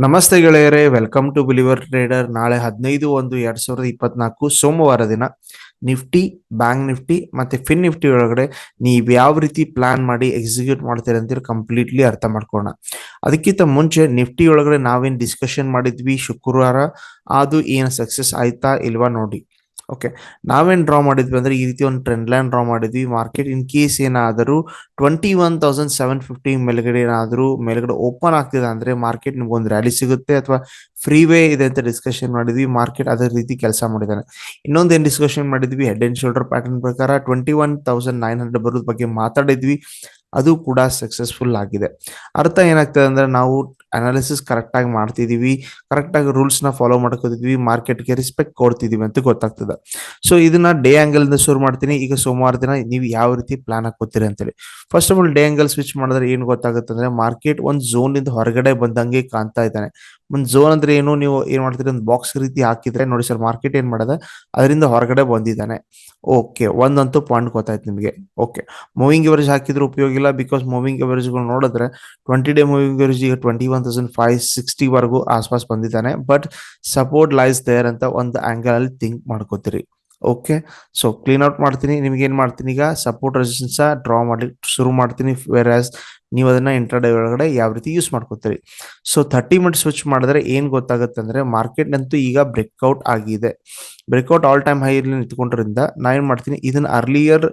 ನಮಸ್ತೆ ಗೆಳೆಯರೇ welcome to believer trader ನಾಳೆ ಹದಿನೈದು ಒಂದು ಎರಡ್ ಸಾವಿರದ ಇಪ್ಪತ್ನಾಲ್ಕು ಸೋಮವಾರ ದಿನ ನಿಫ್ಟಿ ಬ್ಯಾಂಕ್ ನಿಫ್ಟಿ ಮತ್ತೆ ಫಿನ್ ನಿಫ್ಟಿ ಒಳಗಡೆ ನೀವು ಯಾವ ರೀತಿ ಪ್ಲಾನ್ ಮಾಡಿ ಎಕ್ಸಿಕ್ಯೂಟ್ ಮಾಡ್ತೀರ ಅಂತ ಕಂಪ್ಲೀಟ್ಲಿ ಅರ್ಥ ಮಾಡ್ಕೋಣ ಅದಕ್ಕಿಂತ ಮುಂಚೆ ನಿಫ್ಟಿ ಒಳಗಡೆ ನಾವೇನ್ ಡಿಸ್ಕಷನ್ ಮಾಡಿದ್ವಿ ಶುಕ್ರವಾರ, ಅದು ಏನು ಸಕ್ಸಸ್ ಆಯ್ತಾ ಇಲ್ವಾ ನೋಡಿ. ಓಕೆ ನಾವೇನ್ ಡ್ರಾ ಮಾಡಿದ್ವಿ ಅಂದ್ರೆ ಈ ರೀತಿ ಒಂದು ಟ್ರೆಂಡ್ ಲೈನ್ ಡ್ರಾ ಮಾಡಿದ್ವಿ. ಮಾರ್ಕೆಟ್ ಇನ್ ಕೇಸ್ ಏನಾದರೂ twenty one thousand seven fifty ಮೇಲ್ಗಡೆ ಏನಾದರೂ ಮೇಲ್ಗಡೆ ಓಪನ್ ಆಗ್ತಿದೆ ಅಂದ್ರೆ ಮಾರ್ಕೆಟ್ ನಿಮ್ಗೆ ಒಂದು ರ್ಯಾಲಿ ಸಿಗುತ್ತೆ ಅಥವಾ ಫ್ರೀ ವೇ ಇದೆ ಅಂತ ಡಿಸ್ಕಷನ್ ಮಾಡಿದ್ವಿ. ಮಾರ್ಕೆಟ್ ಅದೇ ರೀತಿ ಕೆಲಸ ಮಾಡಿದ್ದಾನೆ. ಇನ್ನೊಂದು ಏನು ಡಿಸ್ಕಷನ್ ಮಾಡಿದ್ವಿ? ಹೆಡ್ ಅಂಡ್ ಶೋಲ್ಡರ್ ಪ್ಯಾಟರ್ನ್ ಪ್ರಕಾರ twenty one thousand nine hundred ಬರೋದ್ರ ಬಗ್ಗೆ ಮಾತಾಡಿದ್ವಿ. ಅದು ಕೂಡ ಸಕ್ಸಸ್ಫುಲ್ ಆಗಿದೆ. ಅರ್ಥ ಏನಾಗ್ತದೆ ಅಂದ್ರೆ ನಾವು ಅನಾಲಿಸಿಸ್ ಕರೆಕ್ಟ್ ಆಗಿ ಮಾಡ್ತಿದೀವಿ ಕರೆಕ್ಟ್ ಆಗಿ ರೂಲ್ಸ್ನ ಫಾಲೋ ಮಾಡ್ಕೋತಿದ್ವಿ ಮಾರ್ಕೆಟ್ಗೆ ರೆಸ್ಪೆಕ್ಟ್ ಕೊಡ್ತಿದೀವಿ ಅಂತ ಗೊತ್ತಾಗ್ತದೆ. ಸೊ ಇದನ್ನ ಡೇ ಆಂಗಲ್ ಇಂದ ಶುರು ಮಾಡ್ತೀನಿ. ಈಗ ಸೋಮವಾರ ದಿನ ನೀವು ಯಾವ ರೀತಿ ಪ್ಲಾನ್ ಹಾಕೋತೀರಿ ಅಂತೇಳಿ. First of all day angle switch ಮಾಡಿದ್ರೆ ಏನ್ ಗೊತ್ತಾಗುತ್ತೆ ಅಂದ್ರೆ ಮಾರ್ಕೆಟ್ ಒಂದ್ ಝೋನ್ ಇಂದ ಹೊರಗಡೆ ಬಂದಂಗೆ ಕಾಣ್ತಾ ಇದ್ದಾನೆ. ಒಂದ್ ಝೋನ್ ಅಂದ್ರೆ ಏನು? ನೀವು ಏನ್ ಮಾಡ್ತೀರಿ? ಒಂದು ಬಾಕ್ಸ್ ರೀತಿ ಹಾಕಿದ್ರೆ ನೋಡಿ ಸರ್ ಮಾರ್ಕೆಟ್ ಏನ್ ಮಾಡದ? ಅದರಿಂದ ಹೊರಗಡೆ ಬಂದಿದ್ದಾನೆ. ಓಕೆ ಒಂದಂತೂ ಪಾಯಿಂಟ್ ಗೊತ್ತಾಯ್ತು ನಿಮಗೆ. ಓಕೆ ಮೂವಿಂಗ್ ಎವರೇಜ್ ಹಾಕಿದ್ರೆ ಉಪಯೋಗ ಇಲ್ಲ ಬಿಕಾಸ್ ಮೂವಿಂಗ್ಗಳು ನೋಡಿದ್ರೆ ಟ್ವೆಂಟಿ ಡೇ ಮೂವಿಂಗ್ ಎವರೇಜ್ ಈಗ twenty one thousand five sixty ವರೆಗೂ ಆಸ್ಪಾಸ್ ಬಂದಿದ್ದಾನೆ. ಬಟ್ ಸಪೋರ್ಟ್ ಲೈಸ್ ದೇರ್ ಅಂತ ಒಂದು ಆಂಗಲ್ ಅಲ್ಲಿ ಥಿಂಕ್ ಮಾಡ್ಕೋತೀರಿ. ಓಕೆ ಸೊ ಕ್ಲೀನ್ ಔಟ್ ಮಾಡ್ತೀನಿ. ನಿಮ್ಗೆ ಏನ್ ಮಾಡ್ತೀನಿ ಈಗ? ಸಪೋರ್ಟ್ ರೆಸಿಸ್ಟೆನ್ಸ್ ಡ್ರಾ ಮಾಡ್ಲಿಕ್ಕೆ ಶುರು ಮಾಡ್ತೀನಿ. ವೇರ್ ನೀವು ಅದನ್ನ ಇಂಟರ್ಡೇ ಒಳಗಡೆ ಯಾವ ರೀತಿ ಯೂಸ್ ಮಾಡ್ಕೋತೀರಿ? ಸೊ ಥರ್ಟಿ ಮಿನಿಟ್ಸ್ ಸ್ವಿಚ್ ಮಾಡಿದ್ರೆ ಏನ್ ಗೊತ್ತಾಗುತ್ತೆ ಅಂದ್ರೆ ಮಾರ್ಕೆಟ್ ಅಂತೂ ಈಗ ಬ್ರೇಕ್ಔಟ್ ಆಗಿದೆ. ಬ್ರೇಕ್ಔಟ್ ಆಲ್ ಟೈಮ್ ಹೈ ಇಲ್ಲಿ ನಿಂತ್ಕೊಂಡ್ರಿಂದ ನಾ ಏನು ಮಾಡ್ತೀನಿ? ಇದನ್ನ ಅರ್ಲಿಯರ್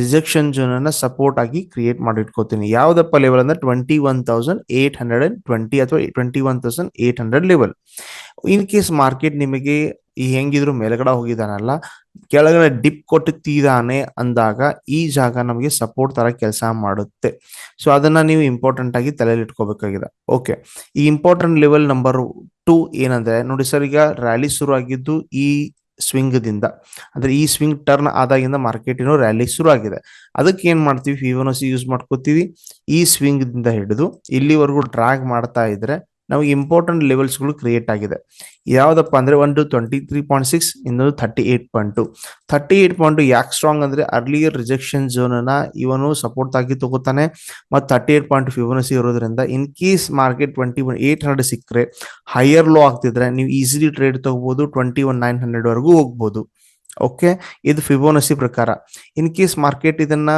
ರಿಜೆಕ್ಷನ್ ಜೋನ್ ಅನ್ನ ಸಪೋರ್ಟ್ ಆಗಿ ಕ್ರಿಯೇಟ್ ಮಾಡಿ ಇಟ್ಕೋತೀನಿ ಯಾವ್ದಪ್ಪ ಲೆವೆಲ್ ಅಂದ್ರೆ twenty one thousand eight hundred and twenty ಅಥವಾ twenty one thousand eight hundred level in case market ನಿಮಗೆ ಈ ಹೆಂಗಿದ್ರು ಮೇಲ್ಗಡೆ ಹೋಗಿದಾನಲ್ಲ, ಕೆಳಗಡೆ ಡಿಪ್ ಕೊಟ್ಟಿದ್ದಾನೆ ಅಂದಾಗ ಈ ಜಾಗ ನಮಗೆ ಸಪೋರ್ಟ್ ತರ ಕೆಲಸ ಮಾಡುತ್ತೆ. ಸೊ ಅದನ್ನ ನೀವು ಇಂಪಾರ್ಟೆಂಟ್ ಆಗಿ ತಲೆಯಲ್ಲಿ ಇಟ್ಕೋಬೇಕಾಗಿದೆ. ಓಕೆ ಈ ಇಂಪಾರ್ಟೆಂಟ್ ಲೆವೆಲ್ ನಂಬರ್ ಟೂ ಏನಂದ್ರೆ, ನೋಡಿ ಸರ್, ಈಗ ರ್ಯಾಲಿ ಶುರು ಆಗಿದ್ದು ಈ ಸ್ವಿಂಗ್ ದಿಂದ ಅಂದ್ರೆ ಈ ಸ್ವಿಂಗ್ ಟರ್ನ್ ಆದಾಗಿಂದ ಮಾರ್ಕೆಟ್ ರ್ಯಾಲಿ ಶುರು ಆಗಿದೆ ಅದಕ್ಕೆ ಏನ್ ಮಾಡ್ತೀವಿ? ಫಿವೋನಸಿ ಯೂಸ್ ಮಾಡ್ಕೋತೀವಿ. ಈ ಸ್ವಿಂಗ್ದಿಂದ ಹಿಡಿದು ಇಲ್ಲಿವರೆಗೂ ಡ್ರಾಗ್ ಮಾಡ್ತಾ ಇದ್ರೆ ನಮಗೆ ಇಂಪಾರ್ಟೆಂಟ್ ಲೆವೆಲ್ಸ್ಗಳು ಕ್ರಿಯೇಟ್ ಆಗಿದೆ. ಯಾವುದಪ್ಪ ಅಂದ್ರೆ ಒಂದು ಟ್ವೆಂಟಿ ತ್ರೀ ಪಾಯಿಂಟ್ ಸಿಕ್ಸ್ ಇನ್ನೊಂದು thirty eight point two thirty eight point ಯಾಕೆ ಸ್ಟ್ರಾಂಗ್ ಅಂದರೆ ಅರ್ಲಿಯರ್ ರಿಜೆಕ್ಷನ್ ಝೋನ್ ಅನ್ನ ಇವನು ಸಪೋರ್ಟ್ ಆಗಿ ತಗೋತಾನೆ, ಮತ್ತು ಥರ್ಟಿ ಏಟ್ ಪಾಯಿಂಟ್ ಫಿವನಸಿ ಇರೋದ್ರಿಂದ in case market twenty one eight hundred ಸಿಕ್ಕರೆ ಹೈಯರ್ ಲೋ ಆಗ್ತಿದ್ರೆ ನೀವು ಈಸಿಲಿ ಟ್ರೇಡ್ ತಗೋಬೋದು ಟ್ವೆಂಟಿ ಒನ್ ನೈನ್ ಹಂಡ್ರೆಡ್ ವರೆಗೂ ಹೋಗ್ಬೋದು. ಓಕೆ ಇದು ಫಿಬೋನಸಿ ಪ್ರಕಾರ. ಇನ್ ಕೇಸ್ ಮಾರ್ಕೆಟ್ ಇದನ್ನ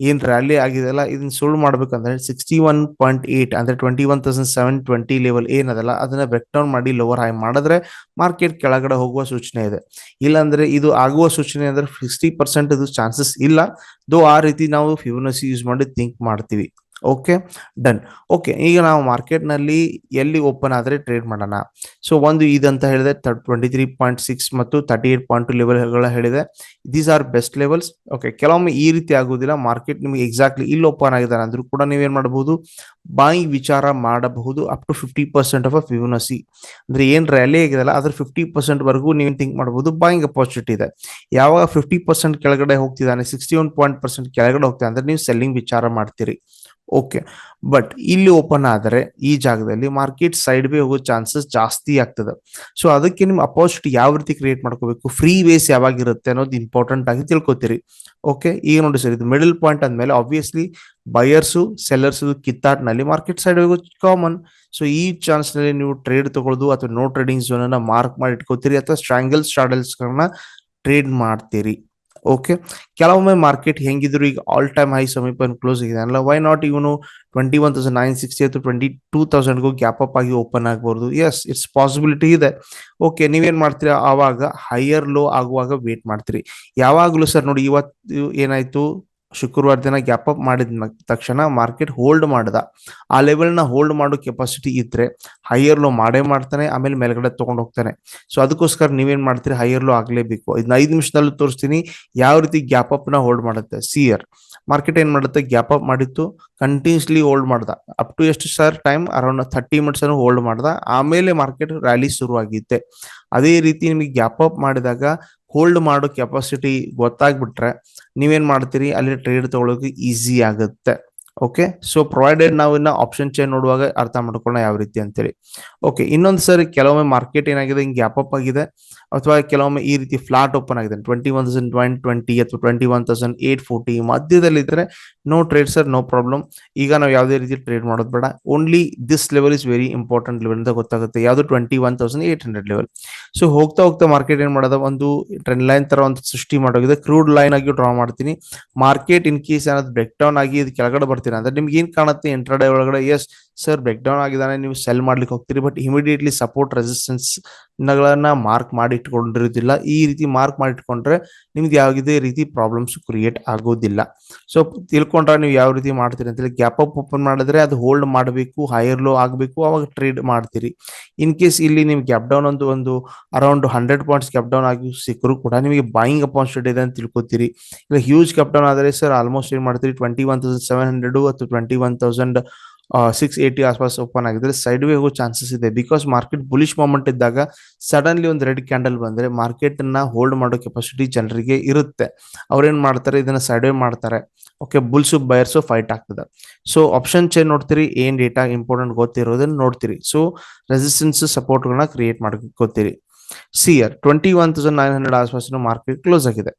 ಏನ್ ರ್ಯಾಲಿ ಆಗಿದೆಲ್ಲ ಇದನ್ನ ಸುಳ್ಳು ಮಾಡ್ಬೇಕಂದ್ರೆ ಸಿಕ್ಸ್ಟಿ ಒನ್ ಪಾಯಿಂಟ್ ಏಟ್ ಅಂದ್ರೆ twenty one thousand seven twenty level ಏನದಲ್ಲ ಅದನ್ನ ಬ್ರೇಕ್ ಡೌನ್ ಮಾಡಿ ಲೋವರ್ ಹೈ ಮಾಡಿದ್ರೆ ಮಾರ್ಕೆಟ್ ಕೆಳಗಡೆ ಹೋಗುವ ಸೂಚನೆ ಇದೆ. ಇಲ್ಲಾಂದ್ರೆ ಇದು ಆಗುವ ಸೂಚನೆ ಅಂದ್ರೆ ಸಿಕ್ಸ್ಟಿ ಪರ್ಸೆಂಟ್ ಇದು ಚಾನ್ಸಸ್ ಇಲ್ಲ. ದೋ ಆ ರೀತಿ ನಾವು ಫಿಬೋನಸಿ ಯೂಸ್ ಮಾಡಿ ಥಿಂಕ್ ಮಾಡ್ತೀವಿ. ಓಕೆ ಡನ್ ಓಕೆ ಈಗ ನಾವು ಮಾರ್ಕೆಟ್ನಲ್ಲಿ ಎಲ್ಲಿ ಓಪನ್ ಆದ್ರೆ ಟ್ರೇಡ್ ಮಾಡೋಣ. ಸೊ ಒಂದು ಇದಂತ ಹೇಳಿದೆ ಟ್ವೆಂಟಿ ತ್ರೀ ಪಾಯಿಂಟ್ ಸಿಕ್ಸ್ ಮತ್ತು ತರ್ಟಿ ಏಟ್ ಪಾಯಿಂಟ್ ಟು ಲೆವೆಲ್ಗಳ ಹೇಳಿದೆ. These are best levels okay ಕೆಲವೊಮ್ಮೆ ಈ ರೀತಿ ಆಗುದಿಲ್ಲ ಮಾರ್ಕೆಟ್ ನಿಮಗೆ ಎಕ್ಸಾಕ್ಟ್ಲಿ ಇಲ್ಲಿ ಓಪನ್ ಆಗಿದೆ ಅಂದ್ರೂ ಕೂಡ ನೀವೇನ್ ಮಾಡಬಹುದು ಬಾಯಿ ವಿಚಾರ ಮಾಡಬಹುದು up to fifty percent of Fibonacci ಅಂದ್ರೆ ಏನ್ ರ್ಯಾಲಿ ಆಗಿದೆಲ್ಲ ಅದ್ರ ಫಿಫ್ಟಿ ಪರ್ಸೆಂಟ್ ವರೆಗೂ ನೀವು ಥಿಂಕ್ ಮಾಡಬಹುದು ಬಾಯಿಂಗ್ ಅಪಾರ್ಚುನಿಟಿ ಇದೆ. ಯಾವಾಗ ಫಿಫ್ಟಿ ಪರ್ಸೆಂಟ್ ಕೆಳಗಡೆ ಹೋಗ್ತಿದ್ದಾನೆ ಸಿಕ್ಸ್ಟಿ ಒನ್ ಪಾಯಿಂಟ್ ಪರ್ಸೆಂಟ್ ಕೆಳಗಡೆ ಹೋಗ್ತಾನೆ ಅಂದ್ರೆ ನೀವು ಸೆಲ್ಲಿಂಗ್ ವಿಚಾರ ಮಾಡ್ತೀರಿ. ಓಕೆ ಬಟ್ ಇಲ್ಲಿ ಓಪನ್ ಆದರೆ ಈ ಜಾಗದಲ್ಲಿ ಮಾರ್ಕೆಟ್ ಸೈಡ್ ವೇ ಹೋಗೋ ಚಾನ್ಸಸ್ ಜಾಸ್ತಿ ಆಗ್ತದೆ. ಸೊ ಅದಕ್ಕೆ ನಿಮ್ ಅಪೋಸಿಟ್ ಯಾವ ರೀತಿ ಕ್ರಿಯೇಟ್ ಮಾಡ್ಕೋಬೇಕು? ಫ್ರೀ ವೇಸ್ ಯಾವಾಗಿರುತ್ತೆ ಅನ್ನೋದು ಇಂಪಾರ್ಟೆಂಟ್ ಆಗಿ ತಿಳ್ಕೊತೀರಿ. ಓಕೆ ಈಗ ನೋಡಿ ಸರ್ ಇದು ಮಿಡಲ್ ಪಾಯಿಂಟ್ ಅಂದ್ಮೇಲೆ ಆಬ್ವಿಯಸ್ಲಿ ಬಯರ್ಸು ಸೆಲ್ಲರ್ಸ್ ಕಿತ್ತಾಟ್ನಲ್ಲಿ ಮಾರ್ಕೆಟ್ ಸೈಡ್ ಹೋಗೋ ಕಾಮನ್ ಸೊ ಈ ಚಾನ್ಸ್ನಲ್ಲಿ ನೀವು ಟ್ರೇಡ್ ತಗೊಳ್ಳೋದು ಅಥವಾ ನೋ ಟ್ರೇಡಿಂಗ್ ಝೋನ್ ಅನ್ನ ಮಾರ್ಕ್ ಮಾಡಿ ಇಟ್ಕೋತೀರಿ ಅಥವಾ ಸ್ಟ್ರಾಂಗಲ್ ಸ್ಟ್ರಾಡಲ್ಸ್ ಗಳನ್ನ ಟ್ರೇಡ್ ಮಾಡ್ತೀರಿ. ಓಕೆ? ಕೆಲವೊಮ್ಮೆ ಮಾರ್ಕೆಟ್ ಹೆಂಗಿದ್ರು ಈಗ ಆಲ್ ಟೈಮ್ ಹೈ ಸಮೀಪ ಕ್ಲೋಸ್ ಆಗಿದೆ. ಅಲ್ಲ ವೈ ನಾಟ್ ಇವನು twenty one thousand nine sixty ಅಥವಾ ಟ್ವೆಂಟಿ ಟೂ ತೌಸಂಡ್ಗೂ ಗ್ಯಾಪ್ ಅಪ್ ಆಗಿ ಓಪನ್ ಆಗ್ಬೋದು ಎಸ್ ಇಟ್ಸ್ ಪಾಸಿಬಿಲಿಟಿ ಇದೆ. ಓಕೆ ನೀವೇನ್ ಮಾಡ್ತೀರಾ? ಆವಾಗ ಹೈಯರ್ ಲೋ ಆಗುವಾಗ ವೇಟ್ ಮಾಡ್ತೀರಿ. ಯಾವಾಗಲೂ ಸರ್ ನೋಡಿ, ಇವತ್ತು ಏನಾಯ್ತು? ಶುಕ್ರವಾರ ದಿನ ಗ್ಯಾಪ್ ಅಪ್ ಮಾಡಿದ ತಕ್ಷಣ ಮಾರ್ಕೆಟ್ ಹೋಲ್ಡ್ ಮಾಡ್ದ. ಆ ಲೆವೆಲ್ನ ಹೋಲ್ಡ್ ಮಾಡೋ ಕೆಪಾಸಿಟಿ ಇದ್ರೆ ಹೈಯರ್ ಲೋ ಮಾಡೇ ಮಾಡ್ತಾನೆ, ಆಮೇಲೆ ಮೇಲ್ಗಡೆ ತಗೊಂಡು ಹೋಗ್ತಾನೆ. ಸೊ ಅದಕ್ಕೋಸ್ಕರ ನೀವೇನ್ ಮಾಡ್ತೀರಿ? ಹೈಯರ್ ಲೋ ಆಗ್ಲೇಬೇಕು. ಇದನ್ನ ಐದು ನಿಮಿಷದಲ್ಲಿ ತೋರಿಸ್ತೀನಿ, ಯಾವ ರೀತಿ ಗ್ಯಾಪ್ ಅಪ್ನ ಹೋಲ್ಡ್ ಮಾಡುತ್ತೆ. ಸಿಯರ್ ಮಾರ್ಕೆಟ್ ಏನ್ ಮಾಡುತ್ತೆ? ಗ್ಯಾಪ್ ಅಪ್ ಮಾಡಿತ್ತು. ಕಂಟಿನ್ಯೂಸ್ಲಿ ಹೋಲ್ಡ್ ಮಾಡ್ದ. ಅಪ್ ಟು ಎಷ್ಟು sir time around thirty minutes ಅನ್ನು ಹೋಲ್ಡ್ ಮಾಡ್ದ. ಆಮೇಲೆ ಮಾರ್ಕೆಟ್ ರ್ಯಾಲಿ ಶುರು ಆಗಿತ್ತೆ ಅದೇ ರೀತಿ ನಿಮಗೆ ಗ್ಯಾಪ್ ಅಪ್ ಮಾಡಿದಾಗ ಹೋಲ್ಡ್ ಮಾಡೋ ಕೆಪಾಸಿಟಿ ಗೊತ್ತಾಗ್ಬಿಟ್ರೆ ನೀವೇನ್ ಮಾಡ್ತೀರಿ? ಅಲ್ಲಿ ಟ್ರೇಡ್ ತಗೊಳ್ಳೋಕೆ ಈಸಿ ಆಗುತ್ತೆ. ಓಕೆ ಸೊ ಪ್ರೊವೈಡೆಡ್ ನಾವು ಇನ್ನ ಆಪ್ಷನ್ ಚೇನ್ ನೋಡುವಾಗ ಅರ್ಥ ಮಾಡ್ಕೊಳ್ಳೋಣ ಯಾವ ರೀತಿ ಅಂತೇಳಿ. ಓಕೆ ಇನ್ನೊಂದು ಸರಿ ಕೆಲವೊಮ್ಮೆ ಮಾರ್ಕೆಟ್ ಏನಾಗಿದೆ, ಹಿಂಗೆ ಗ್ಯಾಪ್ ಅಪ್ ಆಗಿದೆ. ಅಥವಾ ಕೆಲವೊಮ್ಮೆ ಈ ರೀತಿ ಫ್ಲಾಟ್ ಓಪನ್ ಆಗಿದೆ. Twenty one thousand twenty twenty ಅಥವಾ twenty one thousand eight forty ಮಧ್ಯದಲ್ಲಿ ಇದ್ರೆ no trade sir no problem ಈಗ ನಾವು ಯಾವುದೇ ರೀತಿ ಟ್ರೇಡ್ ಮಾಡೋದು ಬೇಡ. Only this level is very important level ಅಂತ ಗೊತ್ತಾಗುತ್ತೆ. ಯಾವುದು twenty one thousand eight hundred level so ಹೋಗ್ತಾ ಹೋಗ್ತಾ ಮಾರ್ಕೆಟ್ ಏನ್ ಮಾಡೋದ? ಒಂದು ಟ್ರೆಂಡ್ ಲೈನ್ ತರ ಒಂದು ಸೃಷ್ಟಿ ಮಾಡೋಗಿದೆ. ಕ್ರೂಡ್ ಲೈನ್ ಆಗಿ ಡ್ರಾ ಮಾಡ್ತೀನಿ. ಮಾರ್ಕೆಟ್ ಇನ್ ಕೇಸ್ ಏನಾದ್ರು ಬ್ರೇಕ್ ಡೌನ್ ಆಗಿ ಇದು ಕೆಳಗಡೆ ಬರ್ತೀರಾ ಅಂದ್ರೆ ನಿಮ್ಗೆ ಏನ್ ಕಾಣುತ್ತೆ ಇಂಟ್ರಾಡೇ ಒಳಗಡೆ? ಎಸ್ ಸರ್ ಬ್ರೇಕ್ ಡೌನ್ ಆಗಿದ್ದಾನೆ, ನೀವು ಸೆಲ್ ಮಾಡ್ಲಿಕ್ಕೆ ಹೋಗ್ತೀರಿ ಬಟ್ ಇಮಿಡಿಯೇಟ್ಲಿ ಸಪೋರ್ಟ್ ರೆಸಿಸ್ಟೆನ್ಸ್ ಗಳನ್ನ ಮಾರ್ಕ್ ಮಾಡಿ ಇಟ್ಕೊಂಡಿರೋದಿಲ್ಲ ಈ ರೀತಿ ಮಾರ್ಕ್ ಮಾಡಿ ಇಟ್ಕೊಂಡ್ರೆ ನಿಮ್ಗೆ ಯಾವುದೇ ರೀತಿ ಪ್ರಾಬ್ಲಮ್ಸ್ ಕ್ರಿಯೇಟ್ ಆಗೋದಿಲ್ಲ. ಸೊ ತಿಳ್ಕೊಂಡ್ರೆ ನೀವು ಯಾವ ರೀತಿ ಮಾಡ್ತೀರಿ ಅಂತೇಳಿ ಗ್ಯಾಪ್ ಅಪ್ ಓಪನ್ ಮಾಡಿದ್ರೆ ಅದು ಹೋಲ್ಡ್ ಮಾಡಬೇಕು ಹೈಯರ್ ಲೋ ಆಗಬೇಕು, ಅವಾಗ ಟ್ರೇಡ್ ಮಾಡ್ತೀರಿ. ಇನ್ ಕೇಸ್ ಇಲ್ಲಿ ನಿಮ್ಗೆ ಗ್ಯಾಪ್ ಡೌನ್ ಒಂದು ಒಂದು around hundred points gap down ಆಗಿ ಸಿಕ್ಕರೂ ಕೂಡ ನಿಮಗೆ ಬಾಯಿಂಗ್ ಅಪಾರ್ಚುನಿಟಿ ಇದೆ ಅಂತ ತಿಳ್ಕೊತೀರಿ. ಇಲ್ಲ ಹ್ಯೂಜ್ ಗ್ಯಾಪ್ ಡೌನ್ ಆದರೆ ಸರ್ ಆಲ್ಮೋಸ್ಟ್ ಏನ್ ಮಾಡ್ತೀರಿ? Twenty one thousand seven hundred ಅಥವಾ twenty one thousand six eighty ಆಸ್ಪಾಸ್ open ಆಗಿದ್ರೆ ಸೈಡ್ ವೇ ಹೋಗೋ ಚಾನ್ಸಸ್ ಇದೆ. ಬಿಕಾಸ್ ಮಾರ್ಕೆಟ್ ಬುಲಿಶ್ ಮೂಮೆಂಟ್ ಇದ್ದಾಗ ಸಡನ್ಲಿ ಒಂದು ರೆಡ್ ಕ್ಯಾಂಡಲ್ ಬಂದ್ರೆ ಮಾರ್ಕೆಟ್ನ ಹೋಲ್ಡ್ ಮಾಡೋ ಕೆಪಾಸಿಟಿ ಜನರಿಗೆ ಇರುತ್ತೆ. ಅವ್ರೇನ್ ಮಾಡ್ತಾರೆ? ಇದನ್ನ ಸೈಡ್ ವೇ ಮಾಡ್ತಾರೆ. ಓಕೆ ಬುಲ್ಸು ಬಯರ್ಸು ಫೈಟ್ ಆಗ್ತದೆ. ಸೊ ಆಪ್ಷನ್ ಚೇನ್ ನೋಡ್ತೀರಿ, ಏನ್ ಡೇಟಾ ಇಂಪಾರ್ಟೆಂಟ್ ಗೊತ್ತಿರೋದನ್ನ ನೋಡ್ತೀರಿ. ಸೊ ರೆಸಿಸ್ಟೆನ್ಸ್ ಸಪೋರ್ಟ್ಗಳನ್ನ ಕ್ರಿಯೇಟ್ ಮಾಡ್ಕೋತೀರಿ see here twenty one thousand nine hundred ಆಸ್ಪಾಸಿನ market close ಆಗಿದೆ.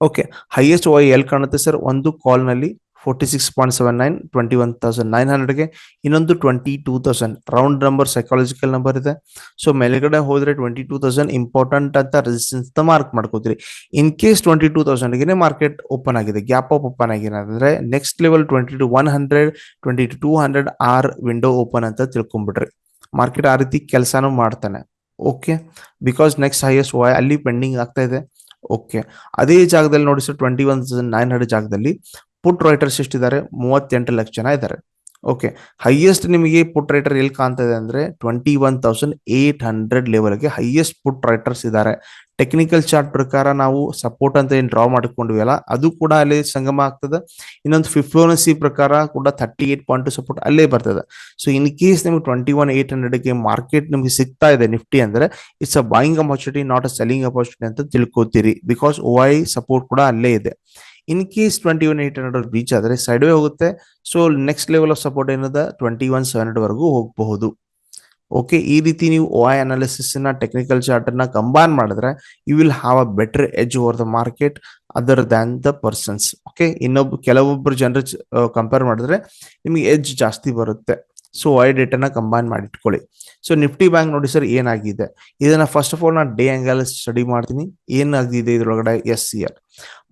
ಓಕೆ ಹೈಯೆಸ್ಟ್ ವೈ ಎಲ್ ಕಾಣುತ್ತೆ ಸರ್ ಒಂದು ಕಾಲ್ನಲ್ಲಿ forty six point seven nine twenty one thousand nine ಹಂಡ್ರೆಡ್ಗೆ ಇನ್ನೊಂದು twenty two thousand round number psychological number ಇದೆ. So ಮೇಲ್ಗಡೆ ಹೋದರೆ twenty two thousand important ಅಂತ resistance mark ಮಾಡ್ಕೋತೀರಿ. In case twenty two ತೌಸಂಡ್ಗೆ market open ಆಗಿದೆ ಗ್ಯಾಪ್ ಅಪ್ ಓಪನ್ ಆಗಿದೆ next level twenty two one hundred twenty two two hundred or window open ಅಂತ ತಿಳ್ಕೊಂಡ್ಬಿಡ್ರಿ ಮಾರ್ಕೆಟ್ ಆ ರೀತಿ ಕೆಲಸನೂ ಮಾಡ್ತಾನೆ. Okay because next highest Y ಅಲ್ಲಿ ಪೆಂಡಿಂಗ್ ಆಗ್ತಾ ಇದೆ. ಓಕೆ ಅದೇ ಜಾಗದಲ್ಲಿ ನೋಡಿ sir twenty one thousand nine hundred ಜಾಗದಲ್ಲಿ ಪುಟ್ ರೈಟರ್ಸ್ ಎಷ್ಟಿದ್ದಾರೆ? ಮೂವತ್ತೆಂಟು ಲಕ್ಷ ಜನ ಇದ್ದಾರೆ. ಓಕೆ ಹೈಯೆಸ್ಟ್ ನಿಮಗೆ ಪುಟ್ ರೈಟರ್ ಎಲ್ಲಿ ಕಾಣ್ತಾ ಇದೆ ಅಂದ್ರೆ twenty one thousand eight hundred ಲೆವೆಲ್ಗೆ ಹೈಯೆಸ್ಟ್ ಪುಟ್ ರೈಟರ್ಸ್ ಇದ್ದಾರೆ. ಟೆಕ್ನಿಕಲ್ ಚಾರ್ಟ್ ಪ್ರಕಾರ ನಾವು ಸಪೋರ್ಟ್ ಅಂತ ಏನು ಡ್ರಾ ಮಾಡ್ಕೊಂಡಿವಲ್ಲ, ಅದು ಕೂಡ ಅಲ್ಲಿ ಸಂಗಮ ಆಗ್ತದೆ. ಇನ್ನೊಂದು ಫಿಫ್ಲೋನಸಿ ಪ್ರಕಾರ ಕೂಡ ಥರ್ಟಿ ಏಟ್ ಪಾಯಿಂಟ್ ಸಪೋರ್ಟ್ ಅಲ್ಲೇ ಬರ್ತದೆ. ಸೊ ಇನ್ ಕೇಸ್ ನಿಮ್ಗೆ ಟ್ವೆಂಟಿ ಒನ್ ಏಟ್ ಹಂಡ್ರೆಡ್ಗೆ ಮಾರ್ಕೆಟ್ ನಿಮ್ಗೆ ಸಿಗ್ತಾ ಇದೆ ನಿಫ್ಟಿ ಅಂದ್ರೆ it's a buying opportunity not a selling opportunity ಅಂತ ತಿಳ್ಕೊತೀರಿ. ಬಿಕಾಸ್ ವೈ ಸಪೋರ್ಟ್ ಕೂಡ ಅಲ್ಲೇ ಇದೆ. In case twenty one eight hundred reach ಆದರೆ ಸೈಡ್ ವೇ ಹೋಗುತ್ತೆ. So next level of support ಏನದ? ಟ್ವೆಂಟಿ ಒನ್ ಸೆವೆನ್ ಹಂಡ್ರೆಡ್ ವರೆಗೂ ಹೋಗಬಹುದು. ಓಕೆ ಈ ರೀತಿ ನೀವು ಓ ಅನಾಲಿಸಿಸ್ನ ಟೆಕ್ನಿಕಲ್ ಚಾರ್ಟ್ ಅನ್ನ ಕಂಬೈನ್ ಮಾಡಿದ್ರೆ you will have a better edge over the market other than the persons okay ಇನ್ನೊಬ್ಬ ಕೆಲವೊಬ್ಬರು ಜನರ ಕಂಪೇರ್ ಮಾಡಿದ್ರೆ, ನಿಮಗೆ ಎಜ್ ಜಾಸ್ತಿ ಬರುತ್ತೆ. ಸೊ ಐ ಡೇಟನ್ನ ಕಂಬೈನ್ ಮಾಡಿ ಇಟ್ಕೊಳ್ಳಿ ಸೊ ನಿಫ್ಟಿ ಬ್ಯಾಂಕ್ ನೋಡಿ ಸರ್ ಏನಾಗಿದೆ? ಇದನ್ನ ಫಸ್ಟ್ ಆಫ್ ಆಲ್ ನಾನು ಡೇ ಆಂಗಲ್ ಸ್ಟಡಿ ಮಾಡ್ತೀನಿ. ಏನಾಗಿದೆ ಇದ್ರೊಳಗಡೆ? ಎಸ್ ಸಿ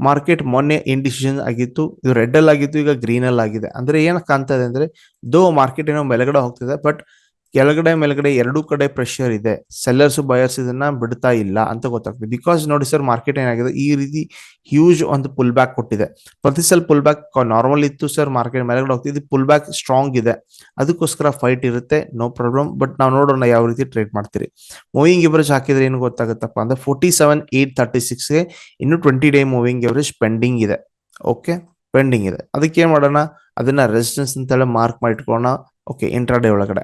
ಮಾರ್ಕೆಟ್ ಮೊನ್ನೆ ಇಂಡಿಸಿಷನ್ ಆಗಿತ್ತು. ಇದು ರೆಡ್ ಅಲ್ಲಿ ಆಗಿತ್ತು ಈಗ ಗ್ರೀನ್ ಅಲ್ಲಿ ಆಗಿದೆ ಅಂದ್ರೆ ಏನಕ್ಕೆ ಕಾಣ್ತಾ ಇದೆ ಅಂದ್ರೆ ದೋ ಮಾರ್ಕೆಟ್ ಏನೋ ಮೇಲ್ಗಡೆ ಹೋಗ್ತಿದೆ ಬಟ್ ಕೆಳಗಡೆ ಮೇಲ್ಗಡೆ ಎರಡೂ ಕಡೆ ಪ್ರೆಷರ್ ಇದೆ. ಸೆಲ್ಲರ್ಸ್ ಬಯರ್ಸ್ ಇದನ್ನ ಬಿಡ್ತಾ ಇಲ್ಲ ಅಂತ ಗೊತ್ತಾಗ್ತದೆ. ಬಿಕಾಸ್ ನೋಡಿ ಸರ್ ಮಾರ್ಕೆಟ್ ಏನಾಗಿದೆ? ಈ ರೀತಿ ಹ್ಯೂಜ್ ಒಂದು ಪುಲ್ ಬ್ಯಾಕ್ ಕೊಟ್ಟಿದೆ. ಪ್ರತಿ ಸಲ ಪುಲ್ ಬ್ಯಾಕ್ ನಾರ್ಮಲ್ ಇತ್ತು ಸರ್ ಮಾರ್ಕೆಟ್ ಮೇಲ್ಗಡೆ ಹೋಗ್ತಿದ್ದು ಪುಲ್ ಬ್ಯಾಕ್ ಸ್ಟ್ರಾಂಗ್ ಇದೆ. ಅದಕ್ಕೋಸ್ಕರ ಫೈಟ್ ಇರುತ್ತೆ. ನೋ ಪ್ರಾಬ್ಲಮ್ ಬಟ್ ನಾವು ನೋಡೋಣ ಯಾವ ರೀತಿ ಟ್ರೇಡ್ ಮಾಡ್ತೀರಿ. ಮೂವಿಂಗ್ ಎವರೇಜ್ ಹಾಕಿದ್ರೆ ಏನು ಗೊತ್ತಾಗುತ್ತಪ್ಪ ಅಂದ್ರೆ ಫೋರ್ಟಿ ಸೆವೆನ್ ಏಟ್ ತರ್ಟಿ ಸಿಕ್ಸ್ಗೆ ಇನ್ನು twenty day moving average pending ಇದೆ. ಓಕೆ ಪೆಂಡಿಂಗ್ ಇದೆ. ಅದಕ್ಕೆ ಏನ್ ಮಾಡೋಣ? ಅದನ್ನ ರೆಸಿಸ್ಟೆನ್ಸ್ ಅಂತೇಳಿ ಮಾರ್ಕ್ ಮಾಡಿಟ್ಕೋಣ ಓಕೆ ಓಕೆ ಇಂಟ್ರಾಡೇ ಒಳಗಡೆ.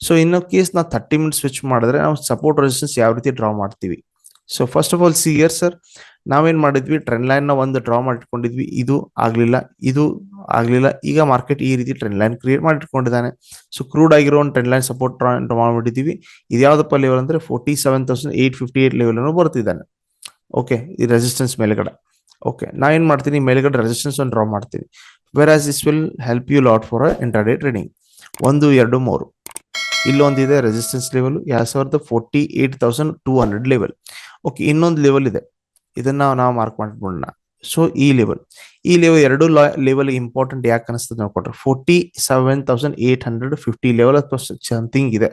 ಸೊ ಇನ್ನು ಕೇಸ್ ನಾವು ತರ್ಟಿ ಮಿನಿಟ್ಸ್ ಸ್ವಿಚ್ ಮಾಡಿದ್ರೆ ನಾವು ಸಪೋರ್ಟ್ ರೆಸಿಸ್ಟೆನ್ಸ್ ಯಾವ ರೀತಿ ಡ್ರಾ ಮಾಡ್ತೀವಿ? So first of all see here sir ನಾವೇನ್ ಮಾಡಿದ್ವಿ? ಟ್ರೆಂಡ್ ಲೈನ್ನ ಒಂದು ಡ್ರಾ ಮಾಡಿಟ್ಕೊಂಡಿದ್ವಿ. ಇದು ಆಗ್ಲಿಲ್ಲ ಇದು ಆಗ್ಲಿಲ್ಲ. ಈಗ ಮಾರ್ಕೆಟ್ ಈ ರೀತಿ ಟ್ರೆಂಡ್ ಲೈನ್ ಕ್ರಿಯೇಟ್ ಮಾಡಿಟ್ಕೊಂಡಿದ್ದಾನೆ. ಸೊ ಕ್ರೂಡ್ ಆಗಿರೋ ಒಂದು ಟ್ರೆಂಡ್ ಲೈನ್ ಸಪೋರ್ಟ್ ಡ್ರಾ ಮಾಡಿಟ್ಟಿದ್ದೀವಿ ಇದ್ಯಾವ್ದಪ್ಪ ಲೆವೆಲ್ ಅಂದ್ರೆ forty seven thousand eight fifty eight level ಅನ್ನು ಬರ್ತಿದ್ದಾನೆ. ಓಕೆ ಈ ರೆಸಿಸ್ಟೆನ್ಸ್ ಮೇಲ್ಗಡೆ. ಓಕೆ ನಾ ಏನ್ ಮಾಡ್ತೀನಿ? ಮೇಲ್ಗಡೆ ರೆಸಿಸ್ಟೆನ್ಸ್ ಒಂದು ಡ್ರಾ ಮಾಡ್ತೀನಿ. Whereas this will help you lot for interday trading ಒಂದು, ಎರಡು, ಮೂರು. ಇಲ್ಲೊಂದಿದೆ ರೆಸಿಸ್ಟೆನ್ಸ್ ಲೆವೆಲ್ ಎರಡ್ ಸಾವಿರದ forty eight thousand two hundred level okay ಇನ್ನೊಂದು ಲೆವೆಲ್ ಇದೆ. ಇದನ್ನ ನಾವು ಮಾರ್ಕ್ ಮಾಡ್ಬಿಡೋಣ ಸೊ ಈ ಲೆವೆಲ್ ಈ ಲೆವೆಲ್ ಎರಡು ಲೆವೆಲ್ ಇಂಪಾರ್ಟೆಂಟ್ ಯಾಕೆ ಅನಿಸ್ತದೆ ನೋಡ್ಕೊಟ್ರೆ forty seven thousand eight hundred fifty level ಅಥವಾ ಇದೆ.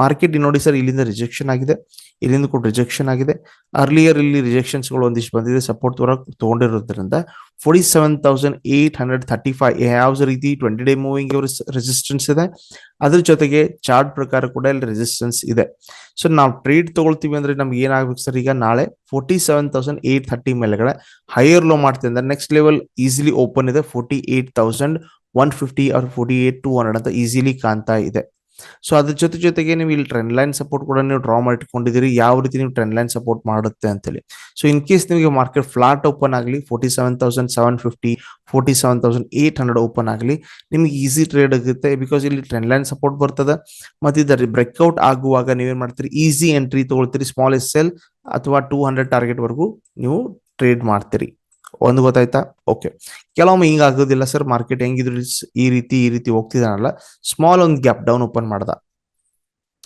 ಮಾರ್ಕೆಟ್ ನೋಡಿ ಸರ್ ಇಲ್ಲಿಂದ ರಿಜೆಕ್ಷನ್ ಆಗಿದೆ. ಇಲ್ಲಿಂದ ಕೂಡ ರಿಜೆಕ್ಷನ್ ಆಗಿದೆ. ಅರ್ಲಿಯರ್ ಇಲ್ಲಿ ರಿಜೆಕ್ಷನ್ಸ್ಗಳು ಒಂದಿಷ್ಟು ಬಂದಿದೆ. ಸಪೋರ್ಟ್ ತೋರ ತಗೊಂಡಿರೋದ್ರಿಂದ forty seven thousand eight hundred thirty five ಯಾವ ರೀತಿ ಟ್ವೆಂಟಿ ಡೇ ಮೂವಿಂಗ್ ರೆಸಿಸ್ಟೆನ್ಸ್ ಇದೆ. ಅದ್ರ ಜೊತೆಗೆ ಚಾರ್ಟ್ ಪ್ರಕಾರ ಕೂಡ ಇಲ್ಲಿ ರೆಸಿಸ್ಟೆನ್ಸ್ ಇದೆ. ಸೊ ನಾವು ಟ್ರೇಡ್ ತಗೊಳ್ತೀವಿ ಅಂದ್ರೆ ನಮ್ಗೆ ಏನಾಗ್ಬೇಕು ಸರ್ ಈಗ ನಾಳೆ forty seven thousand eight thirty ಮೇಲೆಗಡೆ ಹೈಯರ್ ಲೋ ಮಾಡ್ತೀವಿ ಅಂದ್ರೆ ನೆಕ್ಸ್ಟ್ ಲೆವೆಲ್ ಈಸಿಲಿ ಓಪನ್ ಇದೆ. Forty eight thousand one fifty or forty eight two hundred ಅಂತ ಈಸಿಲಿ ಕಾಣ್ತಾ ಇದೆ. ಸೊ ಅದ್ರ ಜೊತೆ ಜೊತೆಗೆ ನೀವು ಇಲ್ಲಿ ಟ್ರೆಂಡ್ ಲೈನ್ ಸಪೋರ್ಟ್ ಕೂಡ ನೀವು ಡ್ರಾ ಮಾಡಿಟ್ಕೊಂಡಿದ್ದೀರಿ. ಯಾವ ರೀತಿ ನೀವು ಟ್ರೆಂಡ್ ಲೈನ್ ಸಪೋರ್ಟ್ ಮಾಡುತ್ತೆ ಅಂತೇಳಿ. ಸೊ ಇನ್ ಕೇಸ್ ನಿಮಗೆ ಮಾರ್ಕೆಟ್ ಫ್ಲಾಟ್ ಓಪನ್ ಆಗಲಿ forty seven thousand seven fifty forty seven thousand eight hundred open ಆಗಲಿ, ನಿಮಗೆ ಈಸಿ ಟ್ರೇಡ್ ಆಗುತ್ತೆ ಬಿಕಾಸ್ ಇಲ್ಲಿ ಟ್ರೆಂಡ್ ಲೈನ್ ಸಪೋರ್ಟ್ ಬರ್ತದೆ. ಮತ್ತು ಇದರ ಬ್ರೇಕ್ಔಟ್ ಆಗುವಾಗ ನೀವೇನ್ ಮಾಡ್ತೀರಿ? ಈಸಿ ಎಂಟ್ರಿ ತಗೊಳ್ತೀರಿ. ಸ್ಮಾಲ್ ಎಸ್ ಎಲ್ ಅಥವಾ ಟೂ ಹಂಡ್ರೆಡ್ ಟಾರ್ಗೆಟ್ ವರೆಗೂ ನೀವು ಟ್ರೇಡ್ ಮಾಡ್ತೀರಿ. ಒಂದು ಗೊತ್ತಾಯ್ತಾ? ಓಕೆ ಕೆಲವೊಮ್ಮೆ ಹಿಂಗ ಆಗೋದಿಲ್ಲ ಸರ್ ಮಾರ್ಕೆಟ್ ಹೆಂಗಿದ್ರು ಈ ರೀತಿ ಈ ರೀತಿ ಹೋಗ್ತಿದಾನಲ್ಲ ಸ್ಮಾಲ್ ಒಂದು ಗ್ಯಾಪ್ ಡೌನ್ ಓಪನ್ ಮಾಡ್ದ.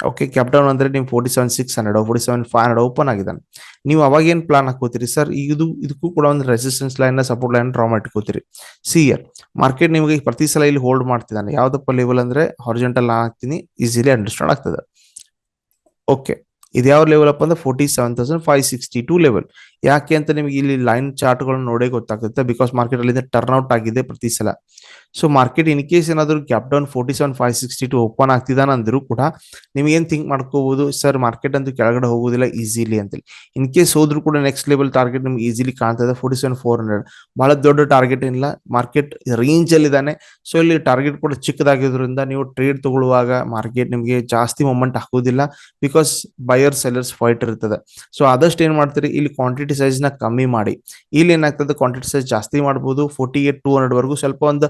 ಓಕೆ ಕ್ಯಾಪ್ ಡೌನ್ ಅಂದ್ರೆ ನೀವು forty seven six hundred forty seven five hundred open ಆಗಿದ್ದಾನೆ. ನೀವು ಅವಾಗ ಏನ್ ಪ್ಲಾನ್ ಹಾಕೋತೀರಿ ಸರ್ ಇದು, ಇದಕ್ಕೂ ಕೂಡ ಒಂದು resistance line support line draw ಮಾಡ್ಕೋತೀರಿ. ಸಿ ಇಯರ್ ಮಾರ್ಕೆಟ್ ನಿಮಗೆ ಪ್ರತಿ ಸಲ ಇಲ್ಲಿ ಹೋಲ್ಡ್ ಮಾಡ್ತಿದ್ದಾನೆ. ಯಾವ್ದಪ್ಪ ಲೆವೆಲ್ ಅಂದ್ರೆ ಹಾರಿಜೆಂಟಲ್ ನಾನು ಹಾಕ್ತೀನಿ ಈಸಿಲಿ ಅಂಡರ್ಸ್ಟ್ಯಾಂಡ್ ಆಗ್ತದೆ. ಓಕೆ ಇದು ಯಾವ ಲೆವೆಲ್ ಅಪ್ಪ ಅಂದ್ರೆ forty seven thousand five sixty two level ಯಾಕೆ ಅಂತ ನಿಮಗೆ ಇಲ್ಲಿ ಲೈನ್ ಚಾರ್ಟ್ಗಳನ್ನ ನೋಡೇ ಗೊತ್ತಾಗುತ್ತೆ? ಬಿಕಾಸ್ ಮಾರ್ಕೆಟ್ ಅಲ್ಲಿ ಟರ್ನ್ ಔಟ್ ಆಗಿದೆ ಪ್ರತಿ ಸಲ. ಸೊ ಮಾರ್ಕೆಟ್ ಇನ್ ಕೇಸ್ ಏನಾದ್ರು gap down forty seven five sixty two open ಆಗ್ತಿದಾನ ಅಂದ್ರೂ ಕೂಡ ನಿಮಗೇನು ಏನ್ ಥಿಂಕ್ ಮಾಡ್ಕೋಬಹುದು ಸರ್ ಮಾರ್ಕೆಟ್ ಅಂತೂ ಕೆಳಗಡೆ ಹೋಗೋದಿಲ್ಲ ಈಸಿಲಿ ಅಂತೇಳಿ. ಇನ್ ಕೇಸ್ ಹೋದ್ರು ಕೂಡ ನೆಕ್ಸ್ಟ್ ಲೆವೆಲ್ ಟಾರ್ಗೆಟ್ ನಿಮ್ಗೆ ಈಸಿಲಿ ಕಾಣ್ತದೆ ಫೋರ್ಟಿ ಸೆವೆನ್ ಫೋರ್ ಹಂಡ್ರೆಡ್ ಬಹಳ ದೊಡ್ಡ ಟಾರ್ಗೆಟ್ ಇಲ್ಲ ಮಾರ್ಕೆಟ್ ರೇಂಜ್ ಅಲ್ಲಿ ಇದಾನೆ ಸೊ ಇಲ್ಲಿ ಟಾರ್ಗೆಟ್ ಕೂಡ ಚಿಕ್ಕದಾಗಿರೋದ್ರಿಂದ ನೀವು ಟ್ರೇಡ್ ತಗೊಳ್ಳುವಾಗ ಮಾರ್ಕೆಟ್ ನಿಮಗೆ ಜಾಸ್ತಿ ಮೊಮೆಂಟ್ ಹಾಕೋದಿಲ್ಲ. ಬಿಕಾಸ್ ಬೈಯರ್ ಸೆಲ್ಲರ್ಸ್ ಫೈಟ್ ಇರ್ತದೆ. ಸೊ ಆದಷ್ಟು ಏನ್ ಮಾಡ್ತೀರಿ? ಇಲ್ಲಿ ಕ್ವಾಂಟಿಟಿ ಸೈಜ್ನ ಕಮ್ಮಿ ಮಾಡಿ. ಇಲ್ಲಿ ಏನಾಗ್ತದೆ? ಕ್ವಾಂಟಿಟಿ ಸೈಜ್ ಜಾಸ್ತಿ ಮಾಡ್ಬೋದು. ಫೋರ್ಟಿ ಏಟ್ ಟೂ ಹಂಡ್ರೆಡ್ ವರೆಗೂ ಸ್ವಲ್ಪ ಒಂದು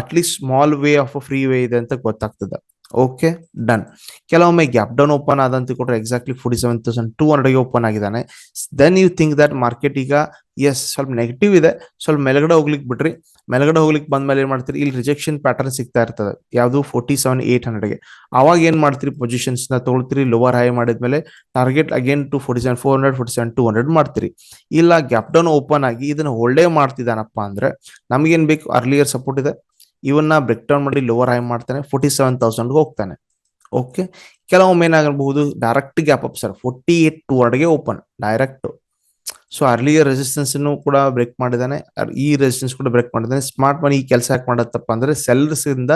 at least small way of free way ಇದೆ ಅಂತ ಗೊತ್ತಾಗ್ತದೆ. ಓಕೆ ಡನ್ ಕೆಲವೊಮ್ಮೆ ಗ್ಯಾಪ್ ಡೌನ್ ಓಪನ್ ಆದಂತ ಕೊಟ್ಟರೆ exactly forty seven thousand two ಹಂಡ್ರೆಡ್ಗೆ open ಆಗಿದ್ದಾನೆ. Then you think that market ಈಗ ಎಸ್ ಸ್ವಲ್ಪ ನೆಗೆಟಿವ್ ಇದೆ. ಸ್ವಲ್ಪ ಮೇಲ್ಗಡೆ ಹೋಗ್ಲಿಕ್ಕೆ ಬಿಡ್ರಿ. ಮೇಲ್ಗಡೆ ಹೋಗ್ಲಿಕ್ಕೆ ಬಂದ್ಮೇಲೆ ಏನ್ ಮಾಡ್ತೀರಿ? ಇಲ್ಲಿ ರಿಜೆಕ್ಷನ್ ಪ್ಯಾಟರ್ನ್ ಸಿಗ್ತಾ ಇರ್ತದೆ. ಯಾವುದು? ಫೋರ್ಟಿ ಸೆವೆನ್ ಏಟ್ ಹಂಡ್ರೆಡ್ಗೆ ಅವಾಗ ಏನ್ ಮಾಡ್ತೀರಿ? ಪೊಸಿಷನ್ಸ್ನ ತಗೊಳ್ತೀರಿ? ಲೋವರ್ ಹೈ ಮಾಡಿದ್ಮೇಲೆ target again to forty seven four hundred forty seven two hundred ಮಾಡ್ತೀರಿ. ಇಲ್ಲ ಗ್ಯಾಪ್ ಡೌನ್ ಓಪನ್ ಆಗಿ ಇದನ್ನ ಹೋಲ್ಡೇ ಮಾಡ್ತಿದ್ದಾನಪ್ಪ ಅಂದ್ರೆ ನಮ್ಗೇನ್ ಬೇಕು? ಅರ್ಲಿಯರ್ ಸಪೋರ್ಟ್ ಇದೆ. ಇವನ್ನ ಬ್ರೇಕ್ ಡೌನ್ ಮಾಡಿ ಲೋವರ್ ಹೈ ಮಾಡ್ತಾನೆ ಫೋರ್ಟಿ ಸೆವೆನ್ ತೌಸಂಡ್ಗೆ ಹೋಗ್ತಾನೆ. ಓಕೆ ಕೆಲವೊಮ್ಮೆ ಏನಾಗಬಹುದು direct gap up sir forty eight two ಹಂಡ್ರೆಡ್ಗೆ open direct so earlier resistance ಕೂಡ ಬ್ರೇಕ್ ಮಾಡಿದಾನೆ ಈ ರೆಸಿಸ್ಟೆನ್ಸ್ ಕೂಡ ಬ್ರೇಕ್ ಮಾಡಿದಾನೆ ಸ್ಮಾರ್ಟ್ ಮನಿ ಈ ಕೆಲಸ ಯಾಕೆ ಮಾಡತ್ತಪ್ಪ ಅಂದ್ರೆ ಸೆಲ್ಲರ್ಸ್ ಇಂದ